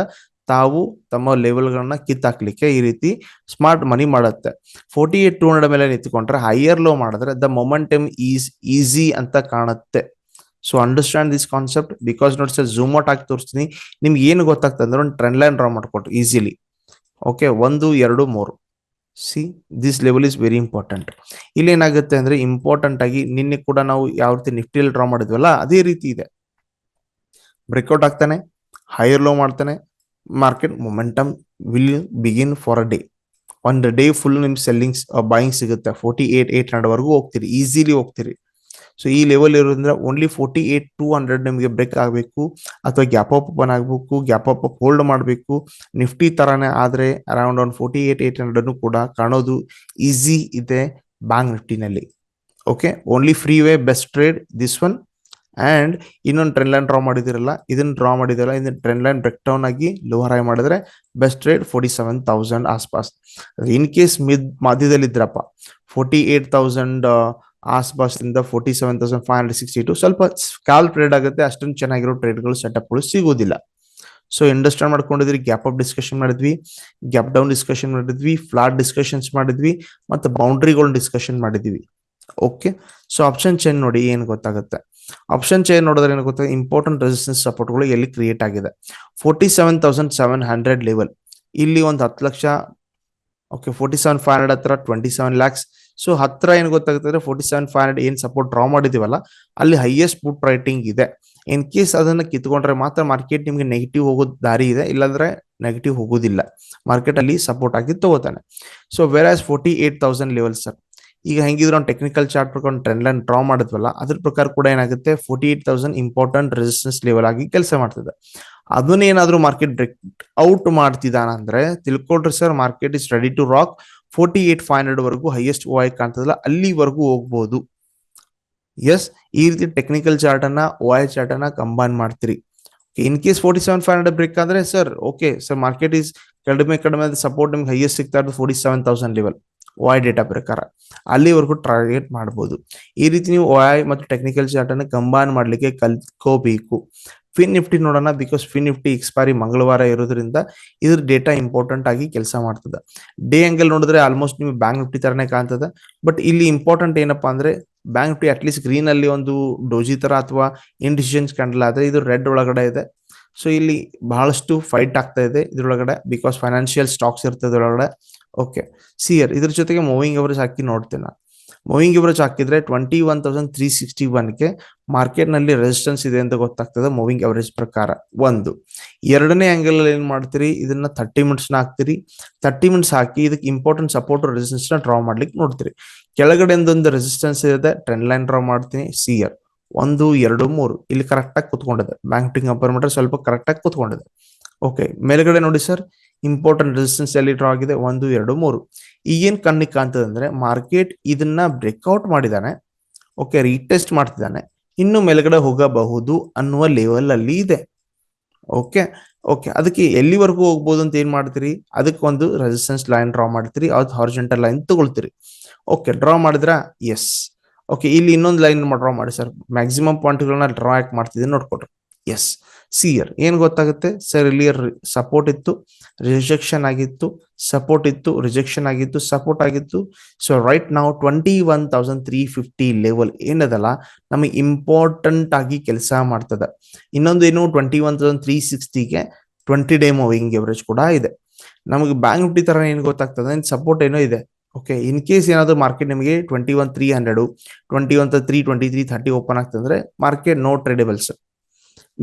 ತಾವು ತಮ್ಮ ಲೆವೆಲ್ಗಳನ್ನ ಕಿತ್ತಾಕ್ಲಿಕ್ಕೆ ಈ ರೀತಿ ಸ್ಮಾರ್ಟ್ ಮನಿ ಮಾಡುತ್ತೆ. ಫೋರ್ಟಿ ಏಟ್ ಟೂ ಹಂಡ್ರೆಡ್ ಮೇಲೆ ನಿಂತ್ಕೊಂಡ್ರೆ ಹೈಯರ್ ಲೋ ಮಾಡಿದ್ರೆ ದ ಮೊಮೆಂಟಮ್ ಈಸ್ ಈಸಿ ಅಂತ ಕಾಣುತ್ತೆ. So understand this concept because ನೋಡಿ ಸರ್ ಝೂಮ್ ಔಟ್ ಆಗಿ ತೋರಿಸ್ತೀನಿ. ನಿಮ್ಗೆ ಏನು ಗೊತ್ತಾಗ್ತದೆ ಅಂದ್ರೆ ಒಂದು ಟ್ರೆಂಡ್ ಲೈನ್ ಡ್ರಾ ಮಾಡ್ಕೊಟ್ಟು ಈಸಿಲಿ ಓಕೆ ಒಂದು, ಎರಡು, ಮೂರು. See this level is very important ಇಲ್ಲಿ ಏನಾಗುತ್ತೆ ಅಂದ್ರೆ ಇಂಪಾರ್ಟೆಂಟ್ ಆಗಿ ನಿನ್ನೆ ಕೂಡ ನಾವು ಯಾವ ರೀತಿ ನಿಫ್ಟಿಯಲ್ಲಿ ಡ್ರಾ ಮಾಡಿದ್ವಲ್ಲ, ಅದೇ ರೀತಿ ಇದೆ. ಬ್ರೇಕ್ಔಟ್ ಆಗ್ತಾನೆ ಹೈಯರ್ ಲೋ ಮಾಡ್ತಾನೆ market momentum will begin for a day ಒಂದು ಡೇ ಫುಲ್ ನಿಮ್ ಸೆಲ್ಲಿಂಗ್ಸ್ ಬಾಯಿಂಗ್ ಸಿಗುತ್ತೆ. ಫೋರ್ಟಿ ಏಟ್ ಏಟ್ ಹಂಡ್ರೆಡ್ ವರೆಗೂ ಹೋಗ್ತೀರಿ ಈಸಿಲಿ ಹೋಗ್ತೀರಿ. ಸೊ ಈ ಲೆವೆಲ್ ಇರೋದ್ರಿಂದ only forty eight two hundred ನಿಮಗೆ ಬ್ರೇಕ್ ಆಗಬೇಕು. ಅಥವಾ ಗ್ಯಾಪ್ ಅಪ್ ಓಪನ್ ಆಗಬೇಕು ಗ್ಯಾಪ್ ಅಪ್ ಹೋಲ್ಡ್ ಮಾಡಬೇಕು. ನಿಫ್ಟಿ ತರಾನೇ ಆದರೆ ಅರೌಂಡ್ ಒಂದು ಫೋರ್ಟಿ ಏಟ್ ಏಟ್ ಹಂಡ್ರೆಡ್ ಕೂಡ ಕಾಣೋದು ಈಸಿ ಇದೆ bank ನಿಫ್ಟಿನಲ್ಲಿ okay only free way best trade this one and ಇನ್ನೊಂದು ಟ್ರೆಂಡ್ ಲೈನ್ ಡ್ರಾ ಮಾಡಿದಿರಲ್ಲ ಇದನ್ನು ಡ್ರಾ ಮಾಡಿದಿರಲ್ಲ ಇದನ್ನ ಟ್ರೆಂಡ್ ಲೈನ್ ಬ್ರೇಕ್ ಡೌನ್ ಆಗಿ ಲೋವರ್ ಹೈ ಮಾಡಿದ್ರೆ best trade forty seven thousand ಆಸ್ಪಾಸ್. In case mid ಮಧ್ಯದಲ್ಲಿ ಇದ್ರಪ್ಪ forty eight thousand ಆಸ್ಪಾಸ್ದಿಂದ forty seven thousand five hundred sixty two ಸ್ವಲ್ಪ ಕಾಲ್ ಟ್ರೇಡ್ ಆಗುತ್ತೆ, ಅಷ್ಟೊಂದು ಚೆನ್ನಾಗಿರೋ ಟ್ರೇಡ್ಗಳು ಸೆಟಪ್ಗಳು ಸಿಗೋದಿಲ್ಲ. ಸೊ ಅಂಡರ್ಸ್ಟ್ಯಾಂಡ್ ಮಾಡ್ಕೊಂಡಿದ್ರಿ ಗ್ಯಾಪ್ ಅಪ್ ಡಿಸ್ಕಷನ್ ಮಾಡಿದ್ವಿ ಗ್ಯಾಪ್ ಡೌನ್ ಡಿಸ್ಕಷನ್ ಮಾಡಿದ್ವಿ ಫ್ಲಾಟ್ ಡಿಸ್ಕಷನ್ಸ್ ಮಾಡಿದ್ವಿ, ಮತ್ತೆ ಬೌಂಡ್ರಿಗಳನ್ನ ಡಿಸ್ಕಷನ್ ಮಾಡಿದ್ವಿ. ಓಕೆ ಸೊ ಆಪ್ಷನ್ ಚೈನ್ ನೋಡಿ ಏನು ಗೊತ್ತಾಗುತ್ತೆ? ಆಪ್ಷನ್ ಚೈನ್ ನೋಡಿದ್ರೆ ಏನು ಗೊತ್ತಾಗುತ್ತೆ? ಇಂಪಾರ್ಟೆಂಟ್ ರೆಸಿಸ್ಟೆನ್ಸ್ ಸಪೋರ್ಟ್ಗಳು ಎಲ್ಲಿ ಕ್ರಿಯೇಟ್ ಆಗಿದೆ? Forty seven thousand seven hundred level ಇಲ್ಲಿ ಒಂದು ಹತ್ತು lakh okay forty seven five hundred ಹತ್ರ ಟ್ವೆಂಟಿ ಸೆವೆನ್ ಲ್ಯಾಕ್ಸ್ ಸೊ ಹತ್ರ ಏನು ಗೊತ್ತಾಗುತ್ತೆ ಅಂದ್ರೆ ಫೋರ್ಟಿ ಸೆವೆನ್ ಫೈವ್ ಹಂಡ್ರೆಡ್ ಏನು ಸಪೋರ್ಟ್ ಡ್ರಾ ಮಾಡಿದೀವಲ್ಲ, ಅಲ್ಲಿ ಹೈಯೆಸ್ಟ್ ಪುಟ್ ರೈಟಿಂಗ್ ಇದೆ. ಇನ್ ಕೇಸ್ ಅದನ್ನ ಕಿತ್ಕೊಂಡ್ರೆ ಮಾತ್ರ ಮಾರ್ಕೆಟ್ ನಿಮ್ಗೆ ನೆಗೆಟಿವ್ ಹೋಗೋ ದಾರಿ ಇದೆ, ಇಲ್ಲಾಂದ್ರೆ ನೆಗೆಟಿವ್ ಹೋಗೋದಿಲ್ಲ. ಮಾರ್ಕೆಟ್ ಅಲ್ಲಿ ಸಪೋರ್ಟ್ ಆಗಿ ತಗೋತಾನೆ. So whereas forty eight thousand level sir ಈಗ ಹೆಂಗಿದ್ರು ನಾವು ಟೆಕ್ನಿಕಲ್ ಚಾರ್ಟ್ ಪ್ರಕಾರ ಟ್ರೆಂಡ್ ಲೈನ್ ಡ್ರಾ ಮಾಡಿದ್ವಲ್ಲ, ಅದ್ರ ಪ್ರಕಾರ ಕೂಡ ಏನಾಗುತ್ತೆ? Forty eight thousand important resistance level ಆಗಿ ಕೆಲಸ ಮಾಡ್ತದೆ. ಅದನ್ನೇನಾದ್ರೂ ಮಾರ್ಕೆಟ್ ಬ್ರೇಕ್ ಔಟ್ ಮಾಡ್ತಿದ್ದಾನಂದ್ರೆ ತಿಳ್ಕೊಡ್ರಿ ತಿಳ್ಕೊಳ್ರಿ sir market is ready to rock forty eight five hundred ವರೆಗೂ ಹೈಯೆಸ್ಟ್ ಓ ಕಾಣ್ತದಲ್ಲ, ಅಲ್ಲಿವರೆಗೂ ಹೋಗ್ಬೋದು. ಎಸ್ ಈ ರೀತಿ ಟೆಕ್ನಿಕಲ್ ಚಾರ್ಟ್ ಅನ್ನ ಓ ಐ ಚಾರ್ಟ್ ಅನ್ನ ಕಂಬೈನ್ ಮಾಡ್ತೀರಿ. In case forty seven five hundred break ಆದ್ರೆ sir okay sir market is ಕಡಿಮೆ ಕಡಿಮೆ ಸಪೋರ್ಟ್ ನಿಮ್ಗೆ ಹೈಯೆಸ್ಟ್ ಸಿಗ್ತಾ ಇರೋದು forty seven thousand level Y data ಪ್ರಕಾರ. ಅಲ್ಲಿವರೆಗೂ ಟಾರ್ಗೆಟ್ ಮಾಡ್ಬೋದು. ಈ ರೀತಿ ನೀವು ವಾಯ್ ಮತ್ತು ಟೆಕ್ನಿಕಲ್ ಚಾರ್ಟ್ ಅನ್ನು ಕಂಬೈನ್ ಮಾಡ್ಲಿಕ್ಕೆ ಕಲ್ತ್ಕೋಬೇಕು ಫಿನ್ ನಿಫ್ಟಿ ನೋಡೋಣ ಬಿಕಾಸ್ ಫಿನ್ ನಿಫ್ಟಿ ಎಕ್ಸ್ಪೈರಿ ಮಂಗಳವಾರ ಇರೋದ್ರಿಂದ ಇದ್ರ ಡೇಟಾ ಇಂಪಾರ್ಟೆಂಟ್ ಆಗಿ ಕೆಲಸ ಮಾಡ್ತದೆ. ಡೇ ಆಂಗಲ್ ನೋಡಿದ್ರೆ ಆಲ್ಮೋಸ್ಟ್ ನಿಮ್ಗೆ ಬ್ಯಾಂಕ್ ನಿಫ್ಟಿ ತರನೇ ಕಾಣ್ತದೆ. ಬಟ್ ಇಲ್ಲಿ ಇಂಪಾರ್ಟೆಂಟ್ ಏನಪ್ಪಾ ಅಂದ್ರೆ ಬ್ಯಾಂಕ್ ನಿಫ್ಟಿ ಅಟ್ಲೀಸ್ಟ್ ಗ್ರೀನ್ ಅಲ್ಲಿ ಒಂದು ಡೋಜಿ ತರ ಅಥವಾ ಇನ್ ಕ್ಯಾಂಡಲ್ ಆದ್ರೆ ಇದು ರೆಡ್ ಒಳಗಡೆ ಇದೆ. ಸೊ ಇಲ್ಲಿ ಬಹಳಷ್ಟು ಫೈಟ್ ಆಗ್ತಾ ಇದೆ ಇದ್ರೊಳಗಡೆ ಬಿಕಾಸ್ ಫೈನಾನ್ಷಿಯಲ್ ಸ್ಟಾಕ್ಸ್ ಇರ್ತದೆ ಒಳಗಡೆ ಓಕೆ ಸಿಯರ್ ಇದ್ರ ಜೊತೆಗೆ ಮೂವಿಂಗ್ ಅವರೇಜ್ ಹಾಕಿ ನೋಡ್ತೇನೆ ಮೂವಿಂಗ್ ಎವರೇಜ್ ಹಾಕಿದ್ರೆ twenty one thousand three sixty ಒನ್ಗೆ ಮಾರ್ಕೆಟ್ನಲ್ಲಿ ರೆಸಿಸ್ಟೆನ್ಸ್ ಇದೆ ಅಂತ ಗೊತ್ತಾಗ್ತದೆ ಮೂವಿಂಗ್ ಎವರೇಜ್ ಪ್ರಕಾರ. ಒಂದು, ಎರಡನೇ ಆಂಗಲ್ ಅಲ್ಲಿ ಏನ್ ಮಾಡ್ತೀರಿ? ಇದನ್ನ ಮಿನಿಟ್ಸ್ನ ಹಾಕ್ತೀರಿ. ಥರ್ಟಿ ಮಿನಿಟ್ಸ್ ಹಾಕಿ ಇದಕ್ಕೆ ಇಂಪಾರ್ಟೆಂಟ್ ಸಪೋರ್ಟ್ ರೆಸಿಸ್ಟೆನ್ಸ್ ಡ್ರಾ ಮಾಡ್ಲಿಕ್ಕೆ ನೋಡ್ತೀರಿ. ಕೆಳಗಡೆ ಒಂದು ರೆಸಿಸ್ಟೆನ್ಸ್ ಇದೆ ಟ್ರೆಂಡ್ ಲೈನ್ ಡ್ರಾ ಮಾಡ್ತೀನಿ ಸಿಯರ್ ಒಂದು, ಎರಡು, ಮೂರು, ಇಲ್ಲಿ ಕರೆಕ್ಟ್ ಆಗಿ ಕುತ್ಕೊಂಡಿದೆ. ಬ್ಯಾಂಕ್ ಟಿಂಗ್ ಮಾಡ್ರೆ ಸ್ವಲ್ಪ ಕರೆಕ್ಟ್ ಆಗಿ ಕುತ್ಕೊಂಡಿದೆ. ಓಕೆ ಮೇಲ್ಗಡೆ ನೋಡಿ ಸರ್ ಇಂಪಾರ್ಟೆಂಟ್ ರೆಸಿಸ್ಟೆನ್ಸ್ ಎಲ್ಲಿ ಡ್ರಾ ಆಗಿದೆ? ಒಂದು, ಎರಡು, ಮೂರು. ಈಗೇನ್ ಕಣ್ಣಿಗೆ ಕಾಣ್ತದೆ ಅಂದ್ರೆ ಮಾರ್ಕೆಟ್ ಇದನ್ನ ಬ್ರೇಕ್ಔಟ್ ಮಾಡಿದಾನೆ. ಓಕೆ ರೀಟೆಸ್ಟ್ ಮಾಡ್ತಿದ್ದಾನೆ ಇನ್ನು ಮೇಲ್ಗಡೆ ಹೋಗಬಹುದು ಅನ್ನುವ ಲೆವೆಲ್ ಅಲ್ಲಿ ಇದೆ. ಓಕೆ ಓಕೆ ಅದಕ್ಕೆ ಎಲ್ಲಿವರೆಗೂ ಹೋಗ್ಬೋದು ಅಂತ ಏನ್ ಮಾಡ್ತೀರಿ? ಅದಕ್ಕೆ ಒಂದು ರೆಸಿಸ್ಟೆನ್ಸ್ ಲೈನ್ ಡ್ರಾ ಮಾಡ್ತೀರಿ. ಅದು ಹಾರ್ಜೆಂಟಲ್ ಲೈನ್ ತಗೊಳ್ತೀರಿ. ಓಕೆ ಡ್ರಾ ಮಾಡಿದ್ರ? ಎಸ್ ಓಕೆ ಇಲ್ಲಿ ಇನ್ನೊಂದು ಲೈನ್ ಡ್ರಾ ಮಾಡಿ ಸರ್ ಮ್ಯಾಕ್ಸಿಮಮ್ ಪಾಯಿಂಟ್ಗಳನ್ನ ಡ್ರಾ ಯಾಕೆ ಮಾಡ್ತಿದ್ದೀನಿ ನೋಡ್ಕೊಡ್ರಿ ಎಸ್ ಸಿಯರ್ ಏನ್ ಗೊತ್ತಾಗುತ್ತೆ? ಸರ್ ಇಲ್ಲಿ ಸಪೋರ್ಟ್ ಇತ್ತು. ರಿಜೆಕ್ಷನ್ ಆಗಿತ್ತು ಸಪೋರ್ಟ್ ಇತ್ತು ರಿಜೆಕ್ಷನ್ ಆಗಿತ್ತು ಸಪೋರ್ಟ್ ಆಗಿತ್ತು. ಸೊ ರೈಟ್ ನಾವು twenty one thousand three fifty level ಏನದಲ್ಲ, ನಮಗೆ ಇಂಪಾರ್ಟೆಂಟ್ ಆಗಿ ಕೆಲಸ ಮಾಡ್ತದೆ. ಇನ್ನೊಂದು ಏನು ಟ್ವೆಂಟಿ ಒನ್ ತೌಸಂಡ್ ತ್ರೀ ಸಿಕ್ಸ್ಟಿಗೆ ಟ್ವೆಂಟಿ ಡೇ ಮೂವಿಂಗ್ ಎವರೇಜ್ ಕೂಡ ಇದೆ. ನಮಗೆ ಬ್ಯಾಂಕ್ ನಿಫ್ಟಿ ತರ ಏನು ಗೊತ್ತಾಗ್ತದೆ ಸಪೋರ್ಟ್ ಏನೋ ಇದೆ. ಓಕೆ ಇನ್ ಕೇಸ್ ಏನಾದರೂ ಮಾರ್ಕೆಟ್ ನಿಮಗೆ twenty one three hundred twenty one three twenty three thirty open ಆಗ್ತಂದ್ರೆ market no tradables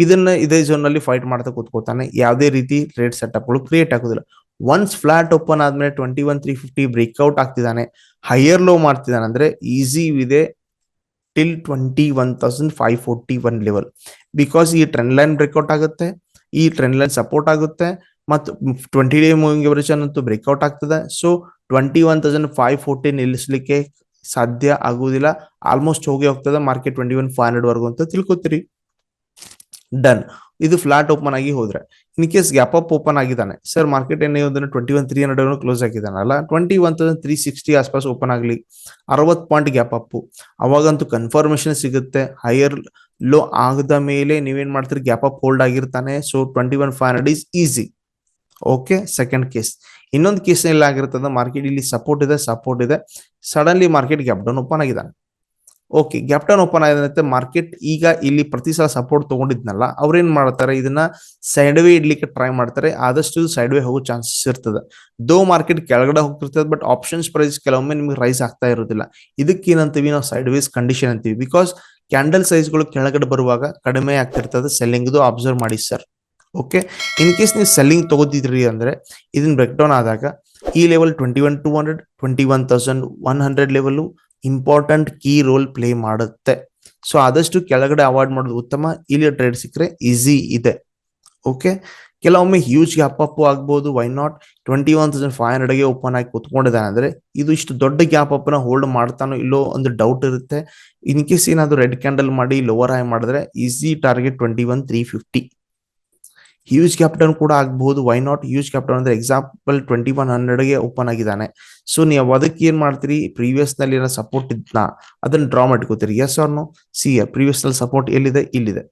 ಇದನ್ನ ಇದೇ ಜೋನ್ನಲ್ಲಿ ಫೈಟ್ ಮಾಡ್ತಾ ಕೂತ್ಕೋತಾನೆ. ಯಾವುದೇ ರೀತಿ ಟ್ರೇಡ್ ಸೆಟಪ್ಗಳು ಕ್ರಿಯೇಟ್ ಆಗೋದಿಲ್ಲ. ಒನ್ಸ್ ಫ್ಲಾಟ್ ಓಪನ್ ಆದ್ಮೇಲೆ twenty one three fifty breakout ಆಗ್ತಿದ್ದಾನೆ. Higher low ಮಾಡ್ತಿದ್ದಾನೆ ಅಂದ್ರೆ ಈಸಿ ಇದೆ till twenty one thousand five forty one level because ಈ ಟ್ರೆಂಡ್ ಲೈನ್ ಬ್ರೇಕ್ಔಟ್ ಆಗುತ್ತೆ, ಈ ಟ್ರೆಂಡ್ ಲೈನ್ ಸಪೋರ್ಟ್ ಆಗುತ್ತೆ, ಮತ್ತು ಟ್ವೆಂಟಿ ಡೇ ಮೂವಿಂಗ್ ಎವರೇಜ್ ಅಂತೂ ಬ್ರೇಕ್ಔಟ್ ಆಗ್ತದೆ. So twenty one thousand five forty ನಿಲ್ಲಿಸಲಿಕ್ಕೆ ಸಾಧ್ಯ ಆಗುವುದಿಲ್ಲ ಆಲ್ಮೋಸ್ಟ್ ಹೋಗಿ ಹೋಗ್ತದೆ market twenty one five hundred ವರ್ಗು ಅಂತ ತಿಳ್ಕೊತೀರಿ. ಡನ್ ಇದು ಫ್ಲಾಟ್ ಓಪನ್ ಆಗಿ ಹೋದ್ರೆ in case gap up open ಆಗಿದ್ದಾನೆ ಸರ್ ಮಾರ್ಕೆಟ್ ಏನೇ twenty one three hundred close ಆಗಿದ್ದಾನಲ್ಲ twenty one thousand three sixty ಆಸ್ಪಾಸ್ open ಆಗಲಿ ಅರವತ್ ಪಾಯಿಂಟ್ ಗ್ಯಾಪ್ ಅಪ್ ಅವಾಗಂತೂ ಕನ್ಫರ್ಮೇಶನ್ ಸಿಗುತ್ತೆ ಹೈಯರ್ ಲೋ ಆಗದ ಮೇಲೆ ನೀವೇನ್ ಮಾಡ್ತೀರಿ ಗ್ಯಾಪ್ ಅಪ್ ಹೋಲ್ಡ್ ಆಗಿರ್ತಾನೆ so twenty one five hundred is easy okay second case ಇನ್ನೊಂದು ಕೇಸ್ ಎಲ್ಲ ಆಗಿರ್ತದೆ ಮಾರ್ಕೆಟ್ ಇಲ್ಲಿ ಸಪೋರ್ಟ್ ಇದೆ ಸಪೋರ್ಟ್ ಇದೆ suddenly market gap down open ಆಗಿದ್ದಾನೆ. ಓಕೆ ಗ್ಯಾಪ್ ಡೌನ್ ಓಪನ್ ಆಗಿದೆ ಮಾರ್ಕೆಟ್ ಈಗ ಇಲ್ಲಿ ಪ್ರತಿ ಸಲ ಸಪೋರ್ಟ್ ತಗೊಂಡಿದ್ನಲ್ಲ, ಅವ್ರೇನ್ ಮಾಡ್ತಾರೆ? ಇದನ್ನ ಸೈಡ್ ವೇ ಇಡ್ಲಿಕ್ಕೆ ಟ್ರೈ ಮಾಡ್ತಾರೆ. ಆದಷ್ಟು ಸೈಡ್ ವೇ ಹೋಗೋ ಚಾನ್ಸಸ್ ಇರ್ತದೆ. ದೋ ಮಾರ್ಕೆಟ್ ಕೆಳಗಡೆ ಹೋಗ್ತಿರ್ತದೆ ಬಟ್ ಆಪ್ಷನ್ಸ್ ಪ್ರೈಸ್ ಕೆಲವೊಮ್ಮೆ ನಿಮ್ಗೆ ರೈಸ್ ಆಗ್ತಾ ಇರೋದಿಲ್ಲ ಇದಕ್ಕೆ ಏನಂತೀವಿ? ನಾವು ಸೈಡ್ ವೇಸ್ ಕಂಡೀಷನ್ ಅಂತೀವಿ ಬಿಕಾಸ್ ಕ್ಯಾಂಡಲ್ ಸೈಜ್ಗಳು ಕೆಳಗಡೆ ಬರುವಾಗ ಕಡಿಮೆ ಆಗ್ತಿರ್ತದೆ. ಸೆಲ್ಲಿಂಗ್ದು ಅಬ್ಸರ್ವ್ ಮಾಡಿ ಸರ್ ಓಕೆ ಇನ್ ಕೇಸ್ ನೀವು ಸೆಲ್ಲಿಂಗ್ ತಗೋತಿದ್ರಿ ಅಂದ್ರೆ ಇದನ್ನ ಬ್ರೇಕ್ ಡೌನ್ ಆದಾಗ ಈ level twenty one two hundred twenty one thousand one hundred level important key role play ಮಾಡುತ್ತೆ. ಸೊ ಆದಷ್ಟು ಕೆಳಗಡೆ ಅವಾಯ್ಡ್ ಮಾಡೋದು ಉತ್ತಮ. ಇಲ್ಲಿ ಟ್ರೇಡ್ ಸಿಕ್ಕರೆ ಈಸಿ ಇದೆ. ಓಕೆ ಕೆಲವೊಮ್ಮೆ ಹ್ಯೂಜ್ ಗ್ಯಾಪ್ ಅಪ್ ಆಗ್ಬೋದು. Why not twenty one thousand five ಹಂಡ್ರೆಡ್ಗೆ open ಆಗಿ ಕುತ್ಕೊಂಡಿದ್ದಾನೆ ಅಂದ್ರೆ ಇದು ಇಷ್ಟು ದೊಡ್ಡ ಗ್ಯಾಪ್ ಅಪ್ನ ಹೋಲ್ಡ್ ಮಾಡ್ತಾನೋ ಇಲ್ಲೋ ಒಂದು ಡೌಟ್ ಇರುತ್ತೆ. ಇನ್ ಕೇಸ್ ಏನಾದ್ರು ರೆಡ್ ಕ್ಯಾಂಡಲ್ ಮಾಡಿ ಲೋವರ್ ಹೈ ಮಾಡಿದ್ರೆ easy target twenty one three fifty huge capital ಕೂಡ ಆಗ್ಬಹುದು why not huge cap down ಅಂದ್ರೆ ಎಕ್ಸಾಂಪಲ್ ಟ್ವೆಂಟಿ ಒನ್ ಹಂಡ್ರೆಡ್ಗೆ ಓಪನ್ ಆಗಿದ್ದಾನೆ. ಸೊ ನೀವು ಅದಕ್ಕೆ ಏನ್ ಮಾಡ್ತೀರಿ? ಪ್ರೀವಿಯಸ್ನಲ್ಲಿ ಏನೋ ಸಪೋರ್ಟ್ ಇದ್ನ? ಅದನ್ನ ಡ್ರಾ ಮಾಡ್ಕೋತೀರಿ. ಎಸ್ ಆರ್ ನೋ ಸಿ ಪ್ರೀವಿಯಸ್ನಲ್ಲಿ ಸಪೋರ್ಟ್ ಎಲ್ಲಿದೆ? ಇಲ್ಲಿದೆ.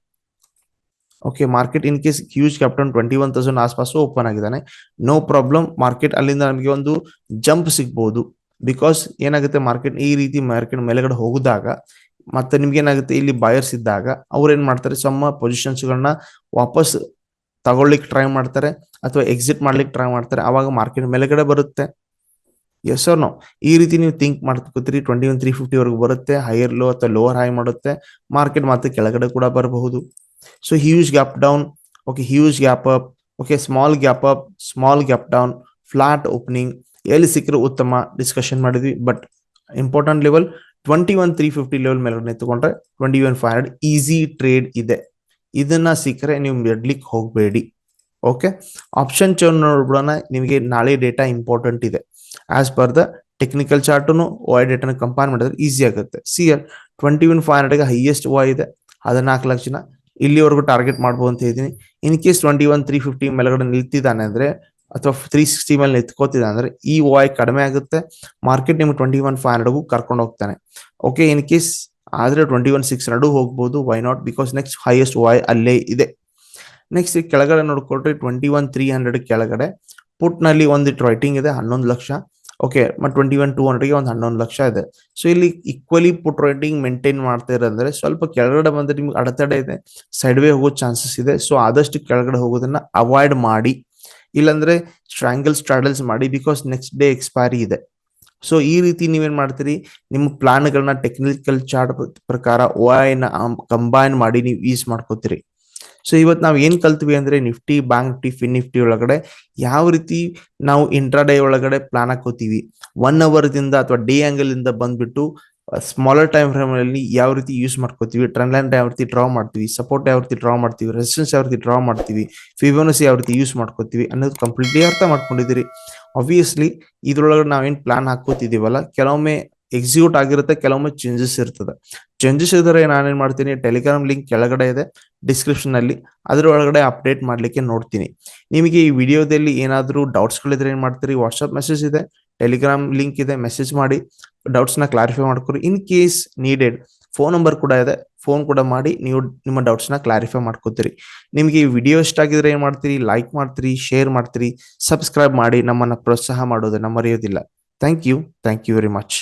Okay market in case huge cap down twenty one thousand ಆಸ್ಪಾಸು open ಆಗಿದ್ದಾನೆ. ನೋ ಪ್ರಾಬ್ಲಮ್ ಮಾರ್ಕೆಟ್ ಅಲ್ಲಿಂದ ನಮಗೆ ಒಂದು ಜಂಪ್ ಸಿಗ್ಬಹುದು. ಬಿಕಾಸ್ ಏನಾಗುತ್ತೆ? ಮಾರ್ಕೆಟ್ ಈ ರೀತಿ ಮಾರ್ಕೆಟ್ ಮೇಲೆಗಡೆ ಹೋಗಿದಾಗ, ಮತ್ತೆ ನಿಮ್ಗೆ ಏನಾಗುತ್ತೆ? ಇಲ್ಲಿ ಬಯರ್ಸ್ ಇದ್ದಾಗ, ಅವ್ರು ಏನ್ ಮಾಡ್ತಾರೆ? ಸಮ ಪೊಸಿಷನ್ಸ್ ಗಳನ್ನ ವಾಪಸ್ ತಗೊಳ್ಳಿಕ್ ಟ್ರೈ ಮಾಡ್ತಾರೆ ಅಥವಾ ಎಕ್ಸಿಟ್ ಮಾಡ್ಲಿಕ್ಕೆ ಟ್ರೈ ಮಾಡ್ತಾರೆ, ಅವಾಗ ಮಾರ್ಕೆಟ್ ಮೇಲೆಗಡೆ ಬರುತ್ತೆ. ಎಸ್ ನೋ ಈ ರೀತಿ ನೀವು ಥಿಂಕ್ ಮಾಡ್ಕೋತೀರಿ ಟ್ವೆಂಟಿ ಒನ್ ತ್ರೀ ಫಿಫ್ಟಿ ವರೆಗೂ ಬರುತ್ತೆ ಹೈಯರ್ ಲೋ ಅಥವಾ ಲೋವರ್ ಹೈ ಮಾಡುತ್ತೆ. ಮಾರ್ಕೆಟ್ ಮಾತ್ರ ಕೆಳಗಡೆ ಕೂಡ ಬರಬಹುದು. So huge gap down okay huge gap up okay small gap up small gap down flat opening ಎಲ್ಲಿ ಸಿಕ್ಕರೆ ಉತ್ತಮ ಡಿಸ್ಕಷನ್ ಮಾಡಿದ್ವಿ. But important level twenty one three fifty level ಮೇಲೆ ನಿಂತ್ಕೊಂಡ್ರೆ twenty one five hundred easy trade ಇದೆ. ಇದನ್ನ ಸಿಕ್ಕರೆ ನೀವು ಬಿಡ್ಲಿಕ್ಕೆ ಹೋಗಬೇಡಿ. ಓಕೆ ಆಪ್ಷನ್ ಚೌನ್ ನೋಡ್ಬಿಡೋಣ. ನಿಮಗೆ ನಾಳೆ ಡೇಟಾ ಇಂಪಾರ್ಟೆಂಟ್ ಇದೆ. ಆಸ್ ಪರ್ ದ ಟೆಕ್ನಿಕಲ್ ಚಾರ್ಟನ್ನು ವಾಯ್ ಡೇಟಾನ ಕಂಪೇರ್ ಮಾಡಿದ್ರೆ ಈಸಿ ಆಗುತ್ತೆ. C L twenty one five ಹಂಡ್ರೆಡ್ಗೆ highest Y ಇದೆ. ಹದಿನಾಲ್ಕು ಲಕ್ಷ ಜನ ಇಲ್ಲಿವರೆಗೂ ಟಾರ್ಗೆಟ್ ಮಾಡ್ಬೋದು ಅಂತ ಇದ್ದೀನಿ in case twenty one three fifty ಮೇಲ್ಗಡೆ ನಿಲ್ತಿದ್ದಾನೆ ಅಂದ್ರೆ, ಅಥವಾ ತ್ರೀ ಸಿಕ್ಸ್ಟಿ ಮೇಲೆ ನಿಂತ್ಕೋತಿದ್ದಾನೆ ಅಂದ್ರೆ, ಈ ವಾಯ್ ಕಡಿಮೆ ಆಗುತ್ತೆ. ಮಾರ್ಕೆಟ್ ನಿಮ್ಗೆ ಟ್ವೆಂಟಿ ಒನ್ ಫೈವ್ ಹಂಡ್ರೆಡ್ಗೂ ಕರ್ಕೊಂಡು ಹೋಗ್ತಾನೆ. ಓಕೆ ಇನ್ ಕೇಸ್ ಆದ್ರೆ ಟ್ವೆಂಟಿ ಒನ್ ಸಿಕ್ಸ್ ನಡು ಹೋಗ್ಬೋದು. Why not because next highest OI ಅಲ್ಲೇ ಇದೆ. ನೆಕ್ಸ್ಟ್ ಕೆಳಗಡೆ ನೋಡ್ಕೊಟ್ರೆ ಟ್ವೆಂಟಿ ಒನ್ ತ್ರೀ ಹಂಡ್ರೆಡ್ ಕೆಳಗಡೆ. ಪುಟ್ನಲ್ಲಿ ಒಂದಿಟ್ಟು ರೈಟಿಂಗ್ ಇದೆ, ಹನ್ನೊಂದು ಲಕ್ಷ. ಓಕೆ ಮತ್ತು ಟ್ವೆಂಟಿ ಒನ್ ಟೂ ಹಂಡ್ರೆಡ್ಗೆ ಒಂದು ಹನ್ನೊಂದು ಲಕ್ಷ ಇದೆ. ಸೊ ಇಲ್ಲಿ ಈಕ್ವಲಿ ಪುಟ್ ರೈಟಿಂಗ್ ಮೇಂಟೈನ್ ಮಾಡ್ತಾ ಇರೋದ್ರೆ ಸ್ವಲ್ಪ ಕೆಳಗಡೆ ಬಂದ್ರೆ ನಿಮ್ಗೆ ಅಡೆತಡೆ ಇದೆ ಸೈಡ್ವೇ ಹೋಗೋ ಚಾನ್ಸಸ್ ಇದೆ. ಸೊ ಆದಷ್ಟು ಕೆಳಗಡೆ ಹೋಗೋದನ್ನ ಅವಾಯ್ಡ್ ಮಾಡಿ. ಇಲ್ಲಾಂದ್ರೆ ಸ್ಟ್ರಾಂಗಲ್ ಸ್ಟ್ರಾಡಲ್ಸ್ ಮಾಡಿ ಬಿಕಾಸ್ ನೆಕ್ಸ್ಟ್ ಡೇ ಎಕ್ಸ್ಪೈರಿ ಇದೆ. ಸೊ ಈ ರೀತಿ ನೀವೇನ್ ಮಾಡ್ತೀರಿ? ನಿಮ್ಮ ಪ್ಲಾನ್ಗಳನ್ನ ಟೆಕ್ನಿಕಲ್ ಚಾರ್ಟ್ ಪ್ರಕಾರ ಓ ನ ಕಂಬೈನ್ ಮಾಡಿ ನೀವು ಯೂಸ್ ಮಾಡ್ಕೋತೀರಿ. ಸೊ ಇವತ್ತು ನಾವು ಏನ್ ಕಲ್ತ್ವಿ ಅಂದ್ರೆ Nifty Bank Nifty Fin Nifty ಒಳಗಡೆ ಯಾವ ರೀತಿ ನಾವು ಇಂಟ್ರಾಡೇ ಒಳಗಡೆ ಪ್ಲಾನ್ ಹಾಕೋತೀವಿ ಒನ್ ಅವರ್ ದಿಂದ ಅಥವಾ ಡೇ ಆಂಗಲ್ ಇಂದ ಬಂದ್ಬಿಟ್ಟು ಸ್ಮಾಲರ್ ಟೈಮ್ ಫ್ರೇಮ್ ಅಲ್ಲಿ ಯಾವ ರೀತಿ ಯೂಸ್ ಮಾಡ್ಕೋತೀವಿ ಟ್ರೆಂಡ್ ಲೈನ್ ಯಾವ ರೀತಿ ಡ್ರಾ ಮಾಡ್ತೀವಿ ಸಪೋರ್ಟ್ ಯಾವ ರೀತಿ ಡ್ರಾ ಮಾಡ್ತೀವಿ ರೆಸಿಸ್ಟೆನ್ಸ್ ಯಾವ ರೀತಿ ಡ್ರಾ ಮಾಡ್ತೀವಿ ಫಿಬೋನಸಿ ಯಾವ ರೀತಿ ಯೂಸ್ ಮಾಡ್ಕೋತೀವಿ ಅನ್ನೋದು ಕಂಪ್ಲೀಟ್ಲಿ ಅರ್ಥ ಮಾಡ್ಕೊಂಡಿದ್ದೀರಿ. ಆಬ್ವಿಯಸ್ಲಿ ಇದ್ರೊಳಗೆ ನಾವೇನು ಪ್ಲಾನ್ ಹಾಕೋತಿದ್ದೀವಲ್ಲ ಕೆಲವೊಮ್ಮೆ ಎಕ್ಸಿಕ್ಯೂಟ್ ಆಗಿರುತ್ತೆ, ಕೆಲವೊಮ್ಮೆ ಚೇಂಜಸ್ ಇರ್ತದೆ. ಚೇಂಜಸ್ ಇದ್ರೆ ನಾನೇನ್ ಮಾಡ್ತೀನಿ ಟೆಲಿಗ್ರಾಮ್ ಲಿಂಕ್ ಕೆಳಗಡೆ ಇದೆ ಡಿಸ್ಕ್ರಿಪ್ಷನ್ ಅಲ್ಲಿ ಅದ್ರ ಒಳಗಡೆ ಅಪ್ಡೇಟ್ ಮಾಡ್ಲಿಕ್ಕೆ ನೋಡ್ತೀನಿ. ನಿಮಗೆ ಈ ವಿಡಿಯೋದಲ್ಲಿ ಏನಾದರೂ ಡೌಟ್ಸ್ಗಳಿದ್ರೆ ಏನ್ ಮಾಡ್ತೀರಿ ವಾಟ್ಸ್ಆಪ್ ಮೆಸೇಜ್ ಇದೆ ಟೆಲಿಗ್ರಾಮ್ ಲಿಂಕ್ ಇದೆ ಮೆಸೇಜ್ ಮಾಡಿ. ಡೌಟ್ಸ್ನ ಕ್ಲಾರಿಫೈ ಮಾಡ್ಕೊರಿ in case needed phone number ಕೂಡ ಇದೆ. ಫೋನ್ ಕೂಡ ಮಾಡಿ ನೀವು ನಿಮ್ಮ ಡೌಟ್ಸ್ನ ಕ್ಲಾರಿಫೈ ಮಾಡ್ಕೋತೀರಿ. ನಿಮಗೆ ಈ ವಿಡಿಯೋ ಇಷ್ಟ ಆಗಿದ್ರೆ ಏನ್ ಮಾಡ್ತೀರಿ? ಲೈಕ್ ಮಾಡ್ತೀರಿ ಶೇರ್ ಮಾಡ್ತೀರಿ ಸಬ್ಸ್ಕ್ರೈಬ್ ಮಾಡಿ ನಮ್ಮನ್ನ ಪ್ರೋತ್ಸಾಹ ಮಾಡೋದನ್ನ ಮರೆಯೋದಿಲ್ಲ. Thank you thank you very much